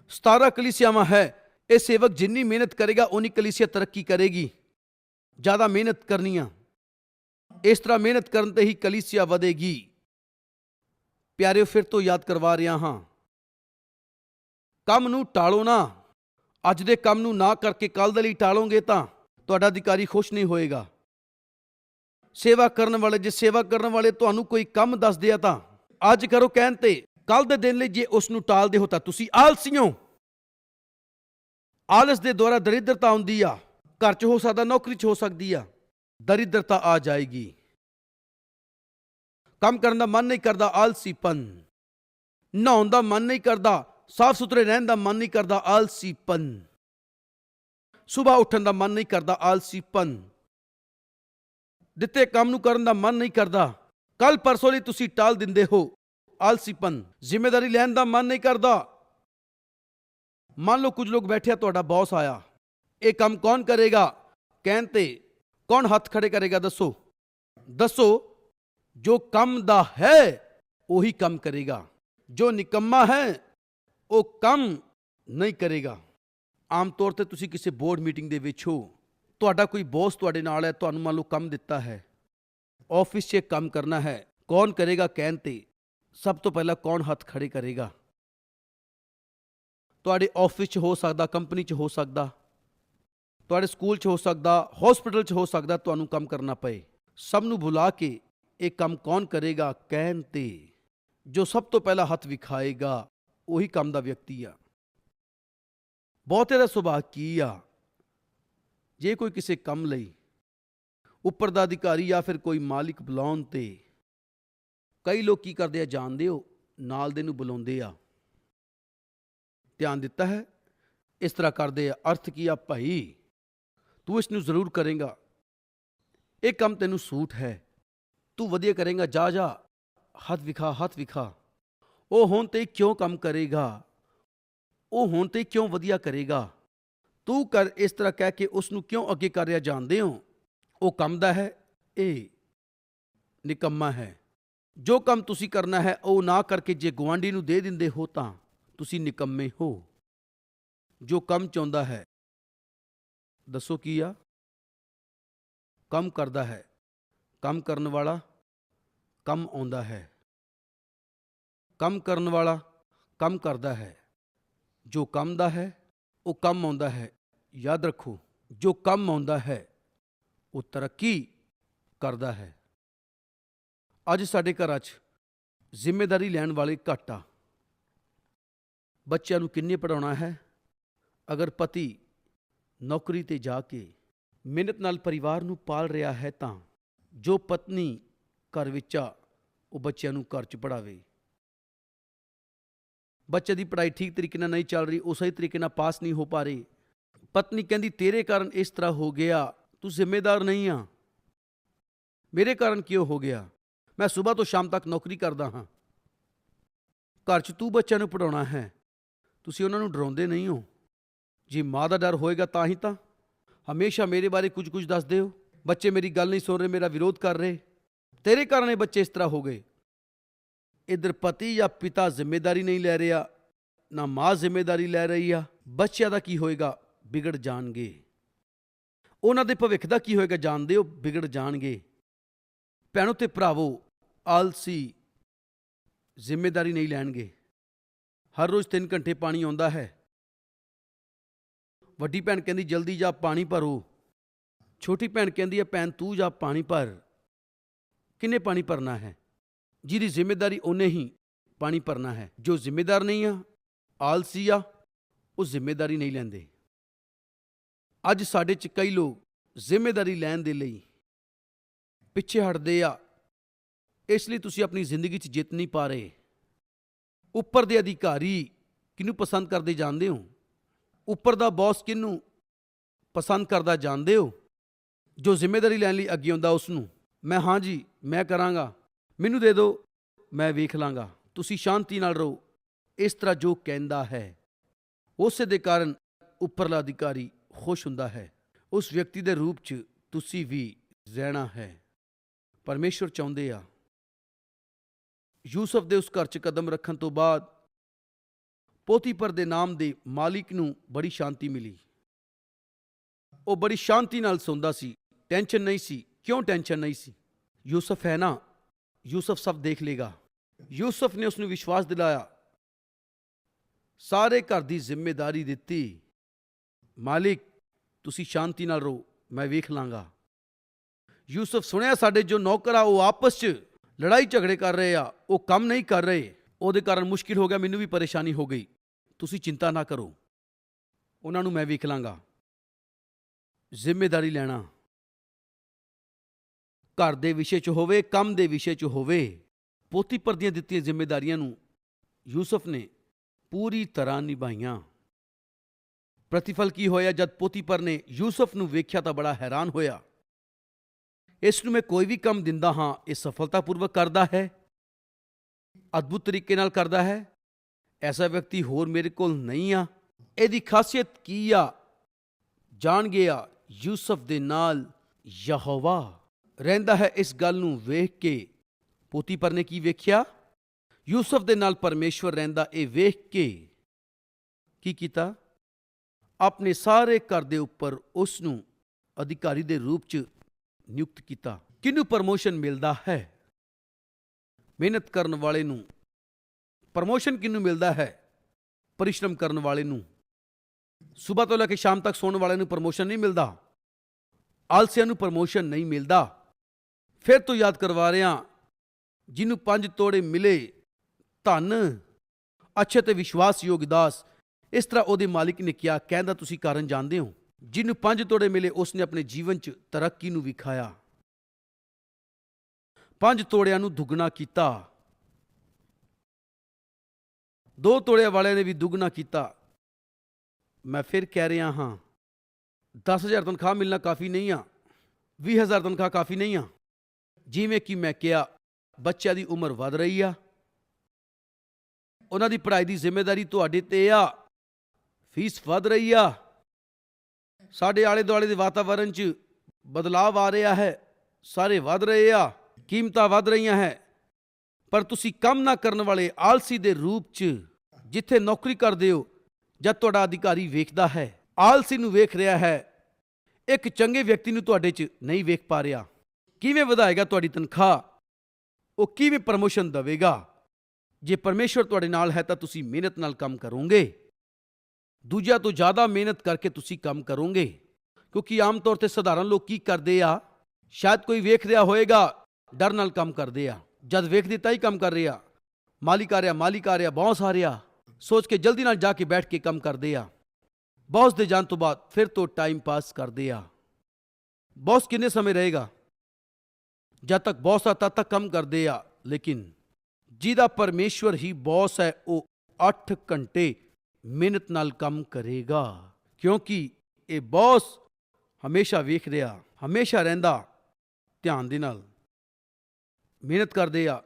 17 ਕਲੀਸਿਆਵਾਂ ਹੈ, ਇਹ ਸੇਵਕ ਜਿੰਨੀ ਮਿਹਨਤ ਕਰੇਗਾ ਉਨੀ ਕਲੀਸਿਆ ਤਰੱਕੀ ਕਰੇਗੀ। ਜ਼ਿਆਦਾ ਮਿਹਨਤ ਕਰਨੀ ਆ। ਇਸ ਤਰ੍ਹਾਂ ਮਿਹਨਤ ਕਰਨ ਤੇ ਹੀ ਕਲੀਸਿਆ ਵਧੇਗੀ। ਪਿਆਰਿਓ, ਫਿਰ ਤੋਂ ਯਾਦ ਕਰਵਾ ਰਿਹਾ ਹਾਂ। ਕੰਮ ਨੂੰ ਟਾਲੋ ਨਾ। ਅੱਜ ਦੇ ਕੰਮ ਨੂੰ ਨਾ ਕਰਕੇ ਕੱਲ ਦੇ ਲਈ ਟਾਲੋਗੇ ਤਾਂ ਤੁਹਾਡਾ ਅਧਿਕਾਰੀ ਖੁਸ਼ ਨਹੀਂ ਹੋਏਗਾ। ਸੇਵਾ ਕਰਨ ਵਾਲੇ, ਜੇ ਸੇਵਾ ਕਰਨ ਵਾਲੇ ਤੁਹਾਨੂੰ ਕੋਈ ਕੰਮ ਦੱਸਦੇ ਆ ਤਾਂ, ਅੱਜ ਕਰੋ ਕਹਿਣ ਤੇ ਕੱਲ ਦੇ ਦਿਨ ਲਈ ਜੇ ਉਸ ਨੂੰ ਟਾਲਦੇ ਹੋ ਤਾਂ, ਤੁਸੀਂ ਆਲਸੀਓ। ਆਲਸ ਦੇ ਦੁਆਰਾ ਦਰਿਦਰਤਾ ਆਉਂਦੀ ਆ, ਘਰ 'ਚ ਹੋ ਸਕਦਾ, ਨੌਕਰੀ 'ਚ ਹੋ ਸਕਦੀ ਆ, ਦਰਿਦਰਤਾ ਆ ਜਾਏਗੀ। ਕੰਮ ਕਰਨ ਦਾ ਮਨ ਨਹੀਂ ਕਰਦਾ, ਆਲਸੀਪਨ। ਨਹਾਉਣ ਦਾ ਮਨ ਨਹੀਂ ਕਰਦਾ, ਸਾਫ਼ ਸੁਥਰੇ ਰਹਿਣ ਦਾ ਮਨ ਨਹੀਂ ਕਰਦਾ, ਆਲਸੀਪਨ। ਸਵੇਰ ਉੱਠਣ ਦਾ ਮਨ ਨਹੀਂ ਕਰਦਾ, ਆਲਸੀਪਨ। ਦਿੱਤੇ ਕੰਮ ਨੂੰ ਕਰਨ ਦਾ ਮਨ ਨਹੀਂ ਕਰਦਾ। ਕੱਲ ਪਰਸੋਂ ਲਈ ਤੁਸੀਂ ਟਾਲ ਦਿੰਦੇ ਹੋ। ਆਲਸੀਪਨ ਜ਼ਿੰਮੇਵਾਰੀ ਲੈਣ ਦਾ ਮਨ ਨਹੀਂ ਕਰਦਾ। ਮੰਨ ਲਓ ਕੁਝ ਲੋਕ ਬੈਠਿਆ, ਤੁਹਾਡਾ ਬੌਸ ਆਇਆ। ਇਹ ਕੰਮ ਕੌਣ ਕਰੇਗਾ? ਕਹਿਣ ਤੇ ਕੌਣ ਹੱਥ ਖੜੇ ਕਰੇਗਾ, ਦੱਸੋ? ਦੱਸੋ, ਜੋ ਕੰਮ ਦਾ ਹੈ, ਉਹੀ ਕੰਮ ਕਰੇਗਾ। ਜੋ ਨਿਕੰਮਾ ਹੈ, ਉਹ ਕੰਮ ਨਹੀਂ ਕਰੇਗਾ। ਆਮ ਤੌਰ ਤੇ ਤੁਸੀਂ ਕਿਸੇ ਬੋਰਡ ਮੀਟਿੰਗ ਦੇ ਵਿੱਚ ਹੋ। ਤੁਹਾਡਾ ਕੋਈ ਬੌਸ ਤੁਹਾਡੇ ਨਾਲ ਹੈ, ਤੁਹਾਨੂੰ ਮੰਨ ਲਓ ਕੰਮ ਦਿੱਤਾ ਹੈ। ਆਫਿਸ 'ਚ ਕੰਮ ਕਰਨਾ ਹੈ। ਕੌਣ ਕਰੇਗਾ ਕਹਿਣ ਤੇ? ਸਭ ਤੋਂ ਪਹਿਲਾਂ ਕੌਣ ਹੱਥ ਖੜੇ ਕਰੇਗਾ? ਤੁਹਾਡੇ ਆਫਿਸ 'ਚ ਹੋ ਸਕਦਾ, ਕੰਪਨੀ 'ਚ ਹੋ ਸਕਦਾ, ਤੁਹਾਡੇ ਸਕੂਲ 'ਚ ਹੋ ਸਕਦਾ, ਹਸਪੀਟਲ 'ਚ ਹੋ ਸਕਦਾ, ਤੁਹਾਨੂੰ ਕੰਮ ਕਰਨਾ ਪਏ। ਸਭ ਨੂੰ ਬੁਲਾ ਕੇ ਇਹ ਕੰਮ ਕੌਣ ਕਰੇਗਾ ਕਹਿਣ ਤੇ? ਜੋ ਸਭ ਤੋਂ ਪਹਿਲਾਂ ਹੱਥ ਵਿਖਾਏਗਾ, ਉਹੀ ਕੰਮ ਦਾ ਵਿਅਕਤੀ ਆ। ਬਹੁਤੇ ਦਾ ਸੁਭਾਅ ਕੀ ਆ? ਜੇ ਕੋਈ ਕਿਸੇ ਕੰਮ ਲਈ ਉੱਪਰ ਦਾ ਅਧਿਕਾਰੀ ਜਾਂ ਫਿਰ ਕੋਈ ਮਾਲਿਕ ਬੁਲਾਉਣ ਤੇ ਕਈ ਲੋਕ ਕੀ ਕਰਦੇ ਆ, ਜਾਣਦੇ ਹੋ, ਨਾਲ ਦੇ ਨੂੰ ਬੁਲਾਉਂਦੇ ਆ। ਧਿਆਨ ਦਿੱਤਾ ਹੈ, ਇਸ ਤਰ੍ਹਾਂ ਕਰਦੇ ਆ, ਅਰਥ ਕੀ ਆ, ਭਾਈ, ਤੂੰ ਇਸ ਨੂੰ ਜ਼ਰੂਰ ਕਰੇਗਾ। ਇਹ ਕੰਮ ਤੈਨੂੰ ਸੂਟ ਹੈ, ਤੂੰ ਵਧੀਆ ਕਰੇਗਾ, ਜਾ ਜਾ, ਹੱਥ ਵਿਖਾ ਹੱਥ ਵਿਖਾ। ਉਹ ਹੁਣ ਤੇ ਕਿਉਂ ਕੰਮ ਕਰੇਗਾ? ਉਹ ਹੁਣ ਤੇ ਕਿਉਂ ਵਧੀਆ ਕਰੇਗਾ? ਤੂੰ ਕਰ ਇਸ ਤਰ੍ਹਾਂ ਕਹਿ ਕੇ ਉਸ ਨੂੰ ਕਿਉਂ ਅੱਗੇ ਕਰ ਰਿਹਾ ਜਾਣਦੇ ਹੋ? ਉਹ ਕੰਮ ਦਾ ਹੈ, ਇਹ ਨਿਕੰਮਾ ਹੈ। ਜੋ ਕੰਮ ਤੁਸੀਂ ਕਰਨਾ ਹੈ, ਉਹ ਨਾ ਕਰਕੇ ਜੇ ਗਵਾਂਢੀ ਨੂੰ ਦੇ ਦਿੰਦੇ ਹੋ ਤਾਂ ਤੁਸੀਂ ਨਿਕੰਮੇ ਹੋ। ਜੋ ਕੰਮ ਚਾਹੁੰਦਾ ਹੈ, ਦੱਸੋ ਕੀ ਆ? ਕੰਮ ਕਰਦਾ ਹੈ, ਕੰਮ ਕਰਨ ਵਾਲਾ ਕੰਮ ਆਉਂਦਾ ਹੈ। ਕੰਮ ਕਰਨ ਵਾਲਾ ਕੰਮ ਕਰਦਾ ਹੈ। ਜੋ ਕੰਮ ਦਾ ਹੈ, ਉਹ ਕੰਮ ਆਉਂਦਾ ਹੈ। ਯਾਦ ਰੱਖੋ, ਜੋ ਕੰਮ ਆਉਂਦਾ ਹੈ, ਉਹ ਤਰੱਕੀ ਕਰਦਾ ਹੈ। ਅੱਜ ਸਾਡੇ ਘਰਾਂ 'ਚ ਜ਼ਿੰਮੇਵਾਰੀ ਲੈਣ ਵਾਲੇ ਘੱਟ ਆ। ਬੱਚਿਆਂ ਨੂੰ ਕਿੰਨੇ ਪੜਾਉਣਾ ਹੈ? ਅਗਰ ਪਤੀ ਨੌਕਰੀ ਤੇ ਜਾ ਕੇ ਮਿਹਨਤ ਨਾਲ ਪਰਿਵਾਰ ਨੂੰ ਪਾਲ ਰਿਹਾ ਹੈ ਤਾਂ ਜੋ ਪਤਨੀ ਘਰ ਵਿੱਚ ਆ, ਉਹ ਬੱਚਿਆਂ ਨੂੰ ਘਰ 'ਚ ਪੜਾਵੇ ਬੱਚੇ ਦੀ ਪੜ੍ਹਾਈ ਠੀਕ ਤਰੀਕੇ ਨਾਲ ਨਹੀਂ ਚੱਲ ਰਹੀ, ਉਹ ਸਹੀ ਤਰੀਕੇ ਨਾਲ ਪਾਸ ਨਹੀਂ ਹੋ ਪਾ ਰਹੀ ਪਤਨੀ ਕਹਿੰਦੀ, ਤੇਰੇ ਕਾਰਨ ਇਸ ਤਰ੍ਹਾਂ ਹੋ ਗਿਆ। ਤੂੰ ਜ਼ਿੰਮੇਦਾਰ ਨਹੀਂ ਆ। ਮੇਰੇ ਕਾਰਨ ਕਿਉਂ ਹੋ ਗਿਆ? ਮੈਂ ਸਵੇਰ ਤੋਂ ਸ਼ਾਮ ਤੱਕ ਨੌਕਰੀ ਕਰਦਾ ਹਾਂ। ਘਰ 'ਚ ਤੂੰ ਬੱਚਿਆਂ ਨੂੰ ਪੜਾਉਣਾ ਹੈ। ਤੁਸੀਂ ਉਹਨਾਂ ਨੂੰ ਡਰਾਉਂਦੇ ਨਹੀਂ ਹੋ। ਜੇ ਮਾਂ ਦਾ ਡਰ ਹੋਏਗਾ ਤਾਂ ਹੀ ਤਾਂ। ਹਮੇਸ਼ਾ ਮੇਰੇ ਬਾਰੇ ਕੁਝ ਕੁਝ ਦੱਸਦੇ ਹੋ ਬੱਚੇ ਮੇਰੀ ਗੱਲ ਨਹੀਂ ਸੁਣ ਰਹੇ, ਮੇਰਾ ਵਿਰੋਧ ਕਰ ਰਹੇ। ਤੇਰੇ ਕਾਰਨ ਇਹ ਬੱਚੇ ਇਸ ਤਰ੍ਹਾਂ ਹੋ ਗਏ। ਇਧਰ ਪਤੀ ਜਾਂ ਪਿਤਾ ਜ਼ਿੰਮੇਵਾਰੀ ਨਹੀਂ ਲੈ ਰਿਹਾ, ਨਾ ਮਾਂ ਜ਼ਿੰਮੇਵਾਰੀ ਲੈ ਰਹੀ ਆ। ਬੱਚਿਆਂ ਦਾ ਕੀ ਹੋਏਗਾ? ਵਿਗੜ ਜਾਣਗੇ। ਉਹਨਾਂ ਦੇ ਭਵਿੱਖ ਦਾ ਕੀ ਹੋਏਗਾ ਜਾਣਦੇ ਹੋ? ਵਿਗੜ ਜਾਣਗੇ। ਭੈਣੋ ਤੇ ਭਰਾਵੋ, ਆਲਸੀ ਜ਼ਿੰਮੇਵਾਰੀ ਨਹੀਂ ਲੈਣਗੇ। ਹਰ ਰੋਜ਼ 3 ਘੰਟੇ ਪਾਣੀ ਆਉਂਦਾ ਹੈ। ਵੱਡੀ ਭੈਣ ਕਹਿੰਦੀ, ਜਲਦੀ ਜਾ, ਪਾਣੀ ਭਰੋ। ਛੋਟੀ ਭੈਣ ਕਹਿੰਦੀ ਹੈ, ਭੈਣ, ਤੂੰ ਜਾ, ਪਾਣੀ ਭਰ। ਕਿੰਨੇ ਪਾਣੀ ਭਰਨਾ ਹੈ? ਜਿਹਦੀ ਜ਼ਿੰਮੇਵਾਰੀ ਉਹਨੇ ਹੀ ਪਾਣੀ ਭਰਨਾ ਹੈ। ਜੋ ਜ਼ਿੰਮੇਦਾਰ ਨਹੀਂ ਆ, ਆਲਸੀ ਆ, ਉਹ ਜ਼ਿੰਮੇਵਾਰੀ ਨਹੀਂ ਲੈਂਦੇ। ਅੱਜ ਸਾਡੇ 'ਚ ਕਈ ਲੋਕ ਜ਼ਿੰਮੇਵਾਰੀ ਲੈਣ ਦੇ ਲਈ ਪਿੱਛੇ ਹਟਦੇ ਆ। ਇਸ ਲਈ ਤੁਸੀਂ ਆਪਣੀ ਜ਼ਿੰਦਗੀ 'ਚ ਜਿੱਤ ਨਹੀਂ ਪਾ ਰਹੇ। ਉੱਪਰ ਦੇ ਅਧਿਕਾਰੀ ਕਿਹਨੂੰ ਪਸੰਦ ਕਰਦੇ ਜਾਣਦੇ ਹੋ? ਉੱਪਰ ਦਾ ਬੌਸ ਕਿਹਨੂੰ ਪਸੰਦ ਕਰਦਾ ਜਾਣਦੇ ਹੋ? ਜੋ ਜ਼ਿੰਮੇਵਾਰੀ ਲੈਣ ਲਈ ਅੱਗੇ ਆਉਂਦਾ ਉਸ ਨੂੰ ਮੈਂ ਹਾਂ ਜੀ, ਮੈਂ ਕਰਾਂਗਾ। ਮੈਨੂੰ ਦੇ ਦਿਓ ਮੈਂ ਵੇਖ ਲਾਂਗਾ। ਤੁਸੀਂ ਸ਼ਾਂਤੀ ਨਾਲ ਰਹੋ। ਇਸ ਤਰ੍ਹਾਂ ਜੋ ਕਹਿੰਦਾ ਹੈ। ਉਸੇ ਦੇ ਕਾਰਨ ਉੱਪਰਲਾ ਅਧਿਕਾਰੀ ਖੁਸ਼ ਹੁੰਦਾ ਹੈ। ਉਸ ਵਿਅਕਤੀ ਦੇ ਰੂਪ 'ਚ ਤੁਸੀਂ ਵੀ ਰਹਿਣਾ ਹੈ। ਪਰਮੇਸ਼ਵਰ ਚਾਹੁੰਦੇ ਆ। ਯੂਸਫ ਦੇ ਉਸ ਘਰ 'ਚ ਕਦਮ ਰੱਖਣ ਤੋਂ ਬਾਅਦ ਪੋਤੀਪਰ ਦੇ ਨਾਮ ਦੇ ਮਾਲਿਕ ਨੂੰ ਬੜੀ ਸ਼ਾਂਤੀ ਮਿਲੀ। ਉਹ ਬੜੀ ਸ਼ਾਂਤੀ ਨਾਲ ਸੌਂਦਾ ਸੀ। ਟੈਨਸ਼ਨ ਨਹੀਂ ਸੀ। ਕਿਉਂ ਟੈਨਸ਼ਨ ਨਹੀਂ ਸੀ? ਯੂਸਫ ਹੈ ਨਾ? ਯੂਸਫ ਸਭ ਦੇਖ ਲੇਗਾ। ਯੂਸਫ ਨੇ ਉਸ ਨੂੰ ਵਿਸ਼ਵਾਸ ਦਿਲਾਇਆ। ਸਾਰੇ ਘਰ ਦੀ ਜ਼ਿੰਮੇਵਾਰੀ ਦਿੱਤੀ। ਮਾਲਿਕ ਤੁਸੀਂ ਸ਼ਾਂਤੀ ਨਾਲ ਰਹੋ, ਮੈਂ ਵੇਖ ਲਾਂਗਾ। ਯੂਸਫ ਸੁਣਿਆ ਸਾਡੇ ਜੋ ਨੌਕਰ ਆ, ਉਹ ਆਪਸ 'ਚ ਲੜਾਈ ਝਗੜੇ ਕਰ ਰਹੇ ਆ, ਉਹ ਕੰਮ ਨਹੀਂ ਕਰ ਰਹੇ। ਉਹਦੇ ਕਾਰਨ ਮੁਸ਼ਕਿਲ ਹੋ ਗਿਆ, ਮੈਨੂੰ ਵੀ ਪਰੇਸ਼ਾਨੀ ਹੋ ਗਈ। ਤੁਸੀਂ ਚਿੰਤਾ ਨਾ ਕਰੋ। ਉਹਨਾਂ ਨੂੰ ਮੈਂ ਵੇਖ ਲਾਂਗਾ। ਜ਼ਿੰਮੇਵਾਰੀ ਲੈਣਾ। ਘਰ ਦੇ ਵਿਸ਼ੇ 'ਚ ਹੋਵੇ, ਕੰਮ ਦੇ ਵਿਸ਼ੇ 'ਚ ਹੋਵੇ ਪੋਤੀਪਰ ਦੀਆਂ ਦਿੱਤੀਆਂ ਜ਼ਿੰਮੇਵਾਰੀਆਂ ਨੂੰ ਯੂਸਫ ਨੇ ਪੂਰੀ ਤਰ੍ਹਾਂ ਨਿਭਾਈਆਂ। ਪ੍ਰਤੀਫਲ ਕੀ ਹੋਇਆ? ਜਦ ਪੋਤੀਪਰ ਨੇ ਯੂਸਫ ਨੂੰ ਵੇਖਿਆ ਤਾਂ ਬੜਾ ਹੈਰਾਨ ਹੋਇਆ। ਇਸ ਨੂੰ ਮੈਂ ਕੋਈ ਵੀ ਕੰਮ ਦਿੰਦਾ ਹਾਂ, ਇਹ ਸਫਲਤਾਪੂਰਵਕ ਕਰਦਾ ਹੈ? ਅਦਭੁਤ ਤਰੀਕੇ ਨਾਲ ਕਰਦਾ ਹੈ? ਐਸਾ ਵਿਅਕਤੀ ਹੋਰ ਮੇਰੇ ਕੋਲ ਨਹੀਂ ਆ। ਇਹਦੀ ਖਾਸੀਅਤ ਕੀ ਆ? ਜਾਣ ਗਿਆ ਯੂਸਫ ਦੇ ਨਾਲ ਯਹੋਵਾ। ਰਹਿੰਦਾ ਹੈ ਇਸ ਗੱਲ ਨੂੰ ਵੇਖ ਕੇ। ਪੋਤੀਪਰ ਨੇ ਕੀ ਵੇਖਿਆ? ਯੂਸਫ ਦੇ ਨਾਲ ਪਰਮੇਸ਼ਵਰ ਰਹਿੰਦਾ, ਇਹ ਵੇਖ ਕੇ। ਕੀ ਕੀਤਾ? ਆਪਣੇ ਸਾਰੇ ਘਰ ਦੇ ਉੱਪਰ ਉਸ ਨੂੰ ਅਧਿਕਾਰੀ ਦੇ ਰੂਪ 'ਚ ਨਿਯੁਕਤ ਕੀਤਾ। ਕਿਹਨੂੰ ਪ੍ਰਮੋਸ਼ਨ ਮਿਲਦਾ ਹੈ? ਮਿਹਨਤ ਕਰਨ ਵਾਲੇ ਨੂੰ। ਪ੍ਰਮੋਸ਼ਨ ਕਿਹਨੂੰ ਮਿਲਦਾ ਹੈ? ਪਰਿਸ਼ਰਮ ਕਰਨ ਵਾਲੇ ਨੂੰ। ਸਵੇਰ ਤੋਂ ਲੈ ਕੇ ਸ਼ਾਮ ਤੱਕ ਸੌਣ ਵਾਲੇ ਨੂੰ ਪ੍ਰਮੋਸ਼ਨ ਨਹੀਂ ਮਿਲਦਾ। ਆਲਸੀਆਂ ਨੂੰ ਪ੍ਰਮੋਸ਼ਨ ਨਹੀਂ ਮਿਲਦਾ। ਫਿਰ ਤੋਂ ਯਾਦ ਕਰਵਾ ਰਿਹਾ, ਜਿਹਨੂੰ ਪੰਜ ਤੋੜੇ ਮਿਲੇ ਧਨ, ਅੱਛੇ ਤੇ ਵਿਸ਼ਵਾਸਯੋਗ ਦਾਸ ਇਸ ਤਰ੍ਹਾਂ ਉਹਦੇ ਮਾਲਿਕ ਨੇ ਕਿਹਾ, ਕਹਿੰਦਾ, ਤੁਸੀਂ ਕਾਰਨ ਜਾਣਦੇ ਹੋ। ਜਿਹਨੂੰ ਪੰਜ ਤੋੜੇ ਮਿਲੇ, ਉਸਨੇ ਆਪਣੇ ਜੀਵਨ 'ਚ ਤਰੱਕੀ ਨੂੰ ਵਿਖਾਇਆ ਪੰਜ ਤੋੜਿਆਂ ਨੂੰ ਦੁੱਗਣਾ ਕੀਤਾ। ਦੋ ਤੋੜਿਆਂ ਵਾਲਿਆਂ ਨੇ ਵੀ ਦੁੱਗਣਾ ਕੀਤਾ। ਮੈਂ ਫਿਰ ਕਹਿ ਰਿਹਾ ਹਾਂ 10000 ਤਨਖਾਹ ਮਿਲਣਾ ਕਾਫੀ ਨਹੀਂ ਆ 20000 ਤਨਖਾਹ ਕਾਫੀ ਨਹੀਂ ਆ। ਜਿਵੇਂ ਕਿ ਮੈਂ ਕਿਹਾ, ਬੱਚਿਆਂ ਦੀ ਉਮਰ ਵਧ ਰਹੀ ਆ। ਉਹਨਾਂ ਦੀ ਪੜ੍ਹਾਈ ਦੀ ਜ਼ਿੰਮੇਵਾਰੀ ਤੁਹਾਡੇ ਤੇ ਆ। ਫੀਸ ਵਧ ਰਹੀ ਆ। ਸਾਡੇ ਆਲੇ ਦੁਆਲੇ ਦੇ ਵਾਤਾਵਰਣ 'ਚ ਬਦਲਾਅ ਆ ਰਿਹਾ ਹੈ। ਸਾਰੇ ਵਧ ਰਹੇ ਆ, ਕੀਮਤਾਂ ਵਧ ਰਹੀਆਂ ਹੈ। ਪਰ ਤੁਸੀਂ ਕੰਮ ਨਾ ਕਰਨ ਵਾਲੇ ਆਲਸੀ ਦੇ ਰੂਪ 'ਚ ਜਿੱਥੇ ਨੌਕਰੀ ਕਰਦੇ ਹੋ, ਜਦ ਤੁਹਾਡਾ ਅਧਿਕਾਰੀ ਵੇਖਦਾ ਹੈ, ਆਲਸੀ ਨੂੰ ਵੇਖ ਰਿਹਾ ਹੈ, ਇੱਕ ਚੰਗੇ ਵਿਅਕਤੀ ਨੂੰ ਤੁਹਾਡੇ 'ਚ ਨਹੀਂ ਵੇਖ ਪਾ ਰਿਹਾ। ਕਿਵੇਂ ਵਧਾਏਗਾ ਤੁਹਾਡੀ ਤਨਖਾਹ? ਉਹ ਕਿਵੇਂ ਪ੍ਰਮੋਸ਼ਨ ਦੇਵੇਗਾ? ਜੇ ਪਰਮੇਸ਼ਵਰ ਤੁਹਾਡੇ ਨਾਲ ਹੈ ਤਾਂ ਤੁਸੀਂ ਮਿਹਨਤ ਨਾਲ ਕੰਮ ਕਰੋਗੇ। ਦੂਜਿਆਂ ਤੋਂ ਜ਼ਿਆਦਾ ਮਿਹਨਤ ਕਰਕੇ ਤੁਸੀਂ ਕੰਮ ਕਰੋਗੇ। ਕਿਉਂਕਿ ਆਮ ਤੌਰ ਤੇ ਸਧਾਰਨ ਲੋਕ ਕੀ ਕਰਦੇ ਆ? ਸ਼ਾਇਦ ਕੋਈ ਵੇਖ ਰਿਹਾ ਹੋਏਗਾ, ਡਰ ਨਾਲ ਕੰਮ ਕਰਦੇ ਆ। ਜਦ ਵੇਖ ਦਿੱਤਾ ਹੀ ਕੰਮ ਕਰ ਰਿਹਾ ਮਾਲਿਕ ਆ ਰਿਹਾ, ਮਾਲਿਕ ਆ ਰਿਹਾ, ਬੌਸ ਆ ਰਿਹਾ। ਸੋਚ ਕੇ ਜਲਦੀ ਨਾਲ ਜਾ ਕੇ ਬੈਠ ਕੇ ਕੰਮ ਕਰਦੇ ਆ। ਬੌਸ ਦੇ ਜਾਣ ਤੋਂ ਬਾਅਦ ਫਿਰ ਤੋਂ ਟਾਈਮ ਪਾਸ ਕਰਦੇ ਆ। ਬੌਸ ਕਿੰਨੇ ਸਮੇਂ ਰਹੇਗਾ? ਜਦ ਤੱਕ ਬੌਸ ਆ ਤਦ ਤੱਕ ਕੰਮ ਕਰਦੇ ਆ। ਲੇਕਿਨ ਜਿਹਦਾ ਪਰਮੇਸ਼ਵਰ ਹੀ ਬੌਸ ਹੈ, ਉਹ 8 ਘੰਟੇ ਮਿਹਨਤ ਨਾਲ ਕੰਮ ਕਰੇਗਾ। ਕਿਉਂਕਿ ਇਹ ਬੌਸ ਹਮੇਸ਼ਾ ਵੇਖ ਰਿਹਾ, ਹਮੇਸ਼ਾ ਰਹਿੰਦਾ ਧਿਆਨ ਦੇ ਨਾਲ। ਮਿਹਨਤ ਕਰਦੇ ਆ।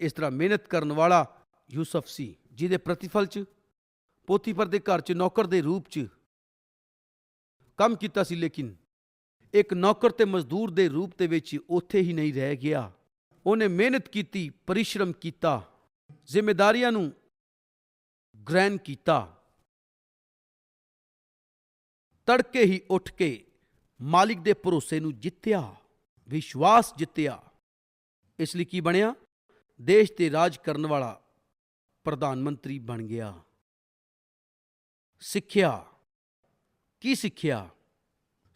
ਇਸ ਤਰ੍ਹਾਂ ਮਿਹਨਤ ਕਰਨ ਵਾਲਾ ਯੂਸਫ ਸੀ, ਜਿਹਦੇ ਪ੍ਰਤੀਫਲ ਚ ਪੋਤੀਪਰ ਦੇ ਘਰ ਚ, ਨੌਕਰ ਦੇ ਰੂਪ ਚ ਕੰਮ ਕੀਤਾ ਸੀ, ਲੇਕਿਨ ਇੱਕ ਨੌਕਰ ਤੇ ਮਜ਼ਦੂਰ ਦੇ ਰੂਪ ਦੇ ਵਿੱਚ ਉੱਥੇ ਹੀ ਨਹੀਂ ਰਹਿ ਗਿਆ। ਉਹਨੇ ਮਿਹਨਤ ਕੀਤੀ, ਪਰਿਸ਼ਰਮ ਕੀਤਾ। ਜ਼ਿੰਮੇਵਾਰੀਆਂ ਨੂੰ ਗ੍ਰਹਿਣ ਕੀਤਾ। ਤੜਕੇ ਹੀ ਉੱਠ ਕੇ ਮਾਲਿਕ ਦੇ ਭਰੋਸੇ ਨੂੰ ਜਿੱਤਿਆ, ਵਿਸ਼ਵਾਸ ਜਿੱਤਿਆ। ਇਸ ਲਈ ਕੀ ਬਣਿਆ? ਦੇਸ਼ ਤੇ ਰਾਜ ਕਰਨ ਵਾਲਾ ਪ੍ਰਧਾਨ ਮੰਤਰੀ ਬਣ ਗਿਆ। ਸਿੱਖਿਆ। ਕੀ ਸਿੱਖਿਆ?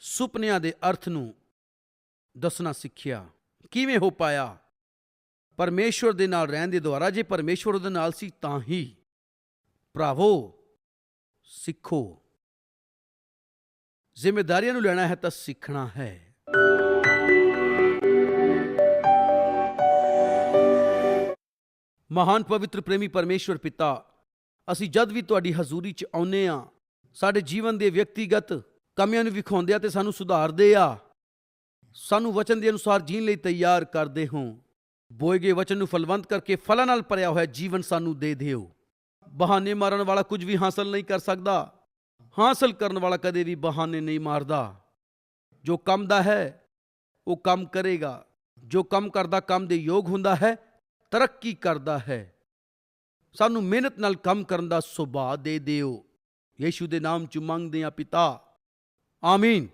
ਸੁਪਨਿਆਂ ਦੇ ਅਰਥ ਨੂੰ ਦੱਸਣਾ ਸਿੱਖਿਆ। ਕਿਵੇਂ ਹੋ ਪਾਇਆ? ਪਰਮੇਸ਼ਵਰ ਦੇ ਨਾਲ ਰਹਿਣ ਦੇ ਦੁਆਰਾ ਜੇ ਪਰਮੇਸ਼ਵਰ ਉਹਦੇ ਨਾਲ ਸੀ ਤਾਂ ਹੀ ਭਰਾਵੋ, ਸਿੱਖੋ। ਜ਼ਿੰਮੇਵਾਰੀਆਂ ਨੂੰ ਲੈਣਾ ਹੈ ਤਾਂ ਸਿੱਖਣਾ ਹੈ। ਮਹਾਨ ਪਵਿੱਤਰ ਪ੍ਰੇਮੀ ਪਰਮੇਸ਼ਵਰ ਪਿਤਾ, ਅਸੀਂ ਜਦ ਵੀ ਤੁਹਾਡੀ ਹਜ਼ੂਰੀ 'ਚ ਆਉਨੇ ਆ ਸਾਡੇ ਜੀਵਨ ਦੇ ਵਿਅਕਤੀਗਤ ਕਮੀਆਂ ਨੂੰ ਵਿਖਾਉਂਦੇ ਆ ਤੇ ਸਾਨੂੰ ਸੁਧਾਰਦੇ ਆ ਸਾਨੂੰ ਵਚਨ ਦੇ ਅਨੁਸਾਰ ਜੀਣ ਲਈ ਤਿਆਰ ਕਰਦੇ ਹੋ। ਬੋਏ ਗਏ ਵਚਨ ਨੂੰ ਫਲਵੰਤ ਕਰਕੇ ਫਲਾਂ ਨਾਲ ਭਰਿਆ ਹੋਇਆ ਜੀਵਨ ਸਾਨੂੰ ਦੇ ਦਿਓ। ਬਹਾਨੇ ਮਾਰਨ ਵਾਲਾ ਕੁਝ ਵੀ ਹਾਸਲ ਨਹੀਂ ਕਰ ਸਕਦਾ। ਹਾਸਲ ਕਰਨ ਵਾਲਾ ਕਦੇ ਵੀ ਬਹਾਨੇ ਨਹੀਂ ਮਾਰਦਾ। ਜੋ ਕੰਮ ਦਾ ਹੈ, ਉਹ ਕੰਮ ਕਰੇਗਾ। ਜੋ ਕੰਮ ਕਰਦਾ, ਕੰਮ ਦੇ ਯੋਗ ਹੁੰਦਾ ਹੈ, ਤਰੱਕੀ ਕਰਦਾ ਹੈ। ਸਾਨੂੰ ਮਿਹਨਤ ਨਾਲ ਕੰਮ ਕਰਨ ਦਾ ਸੁਭਾਅ ਦੇ ਦਿਓ। ਯੀਸ਼ੂ ਦੇ ਨਾਮ ਚ ਮੰਗਦੇ ਆ ਪਿਤਾ। ਆਮੀਨ।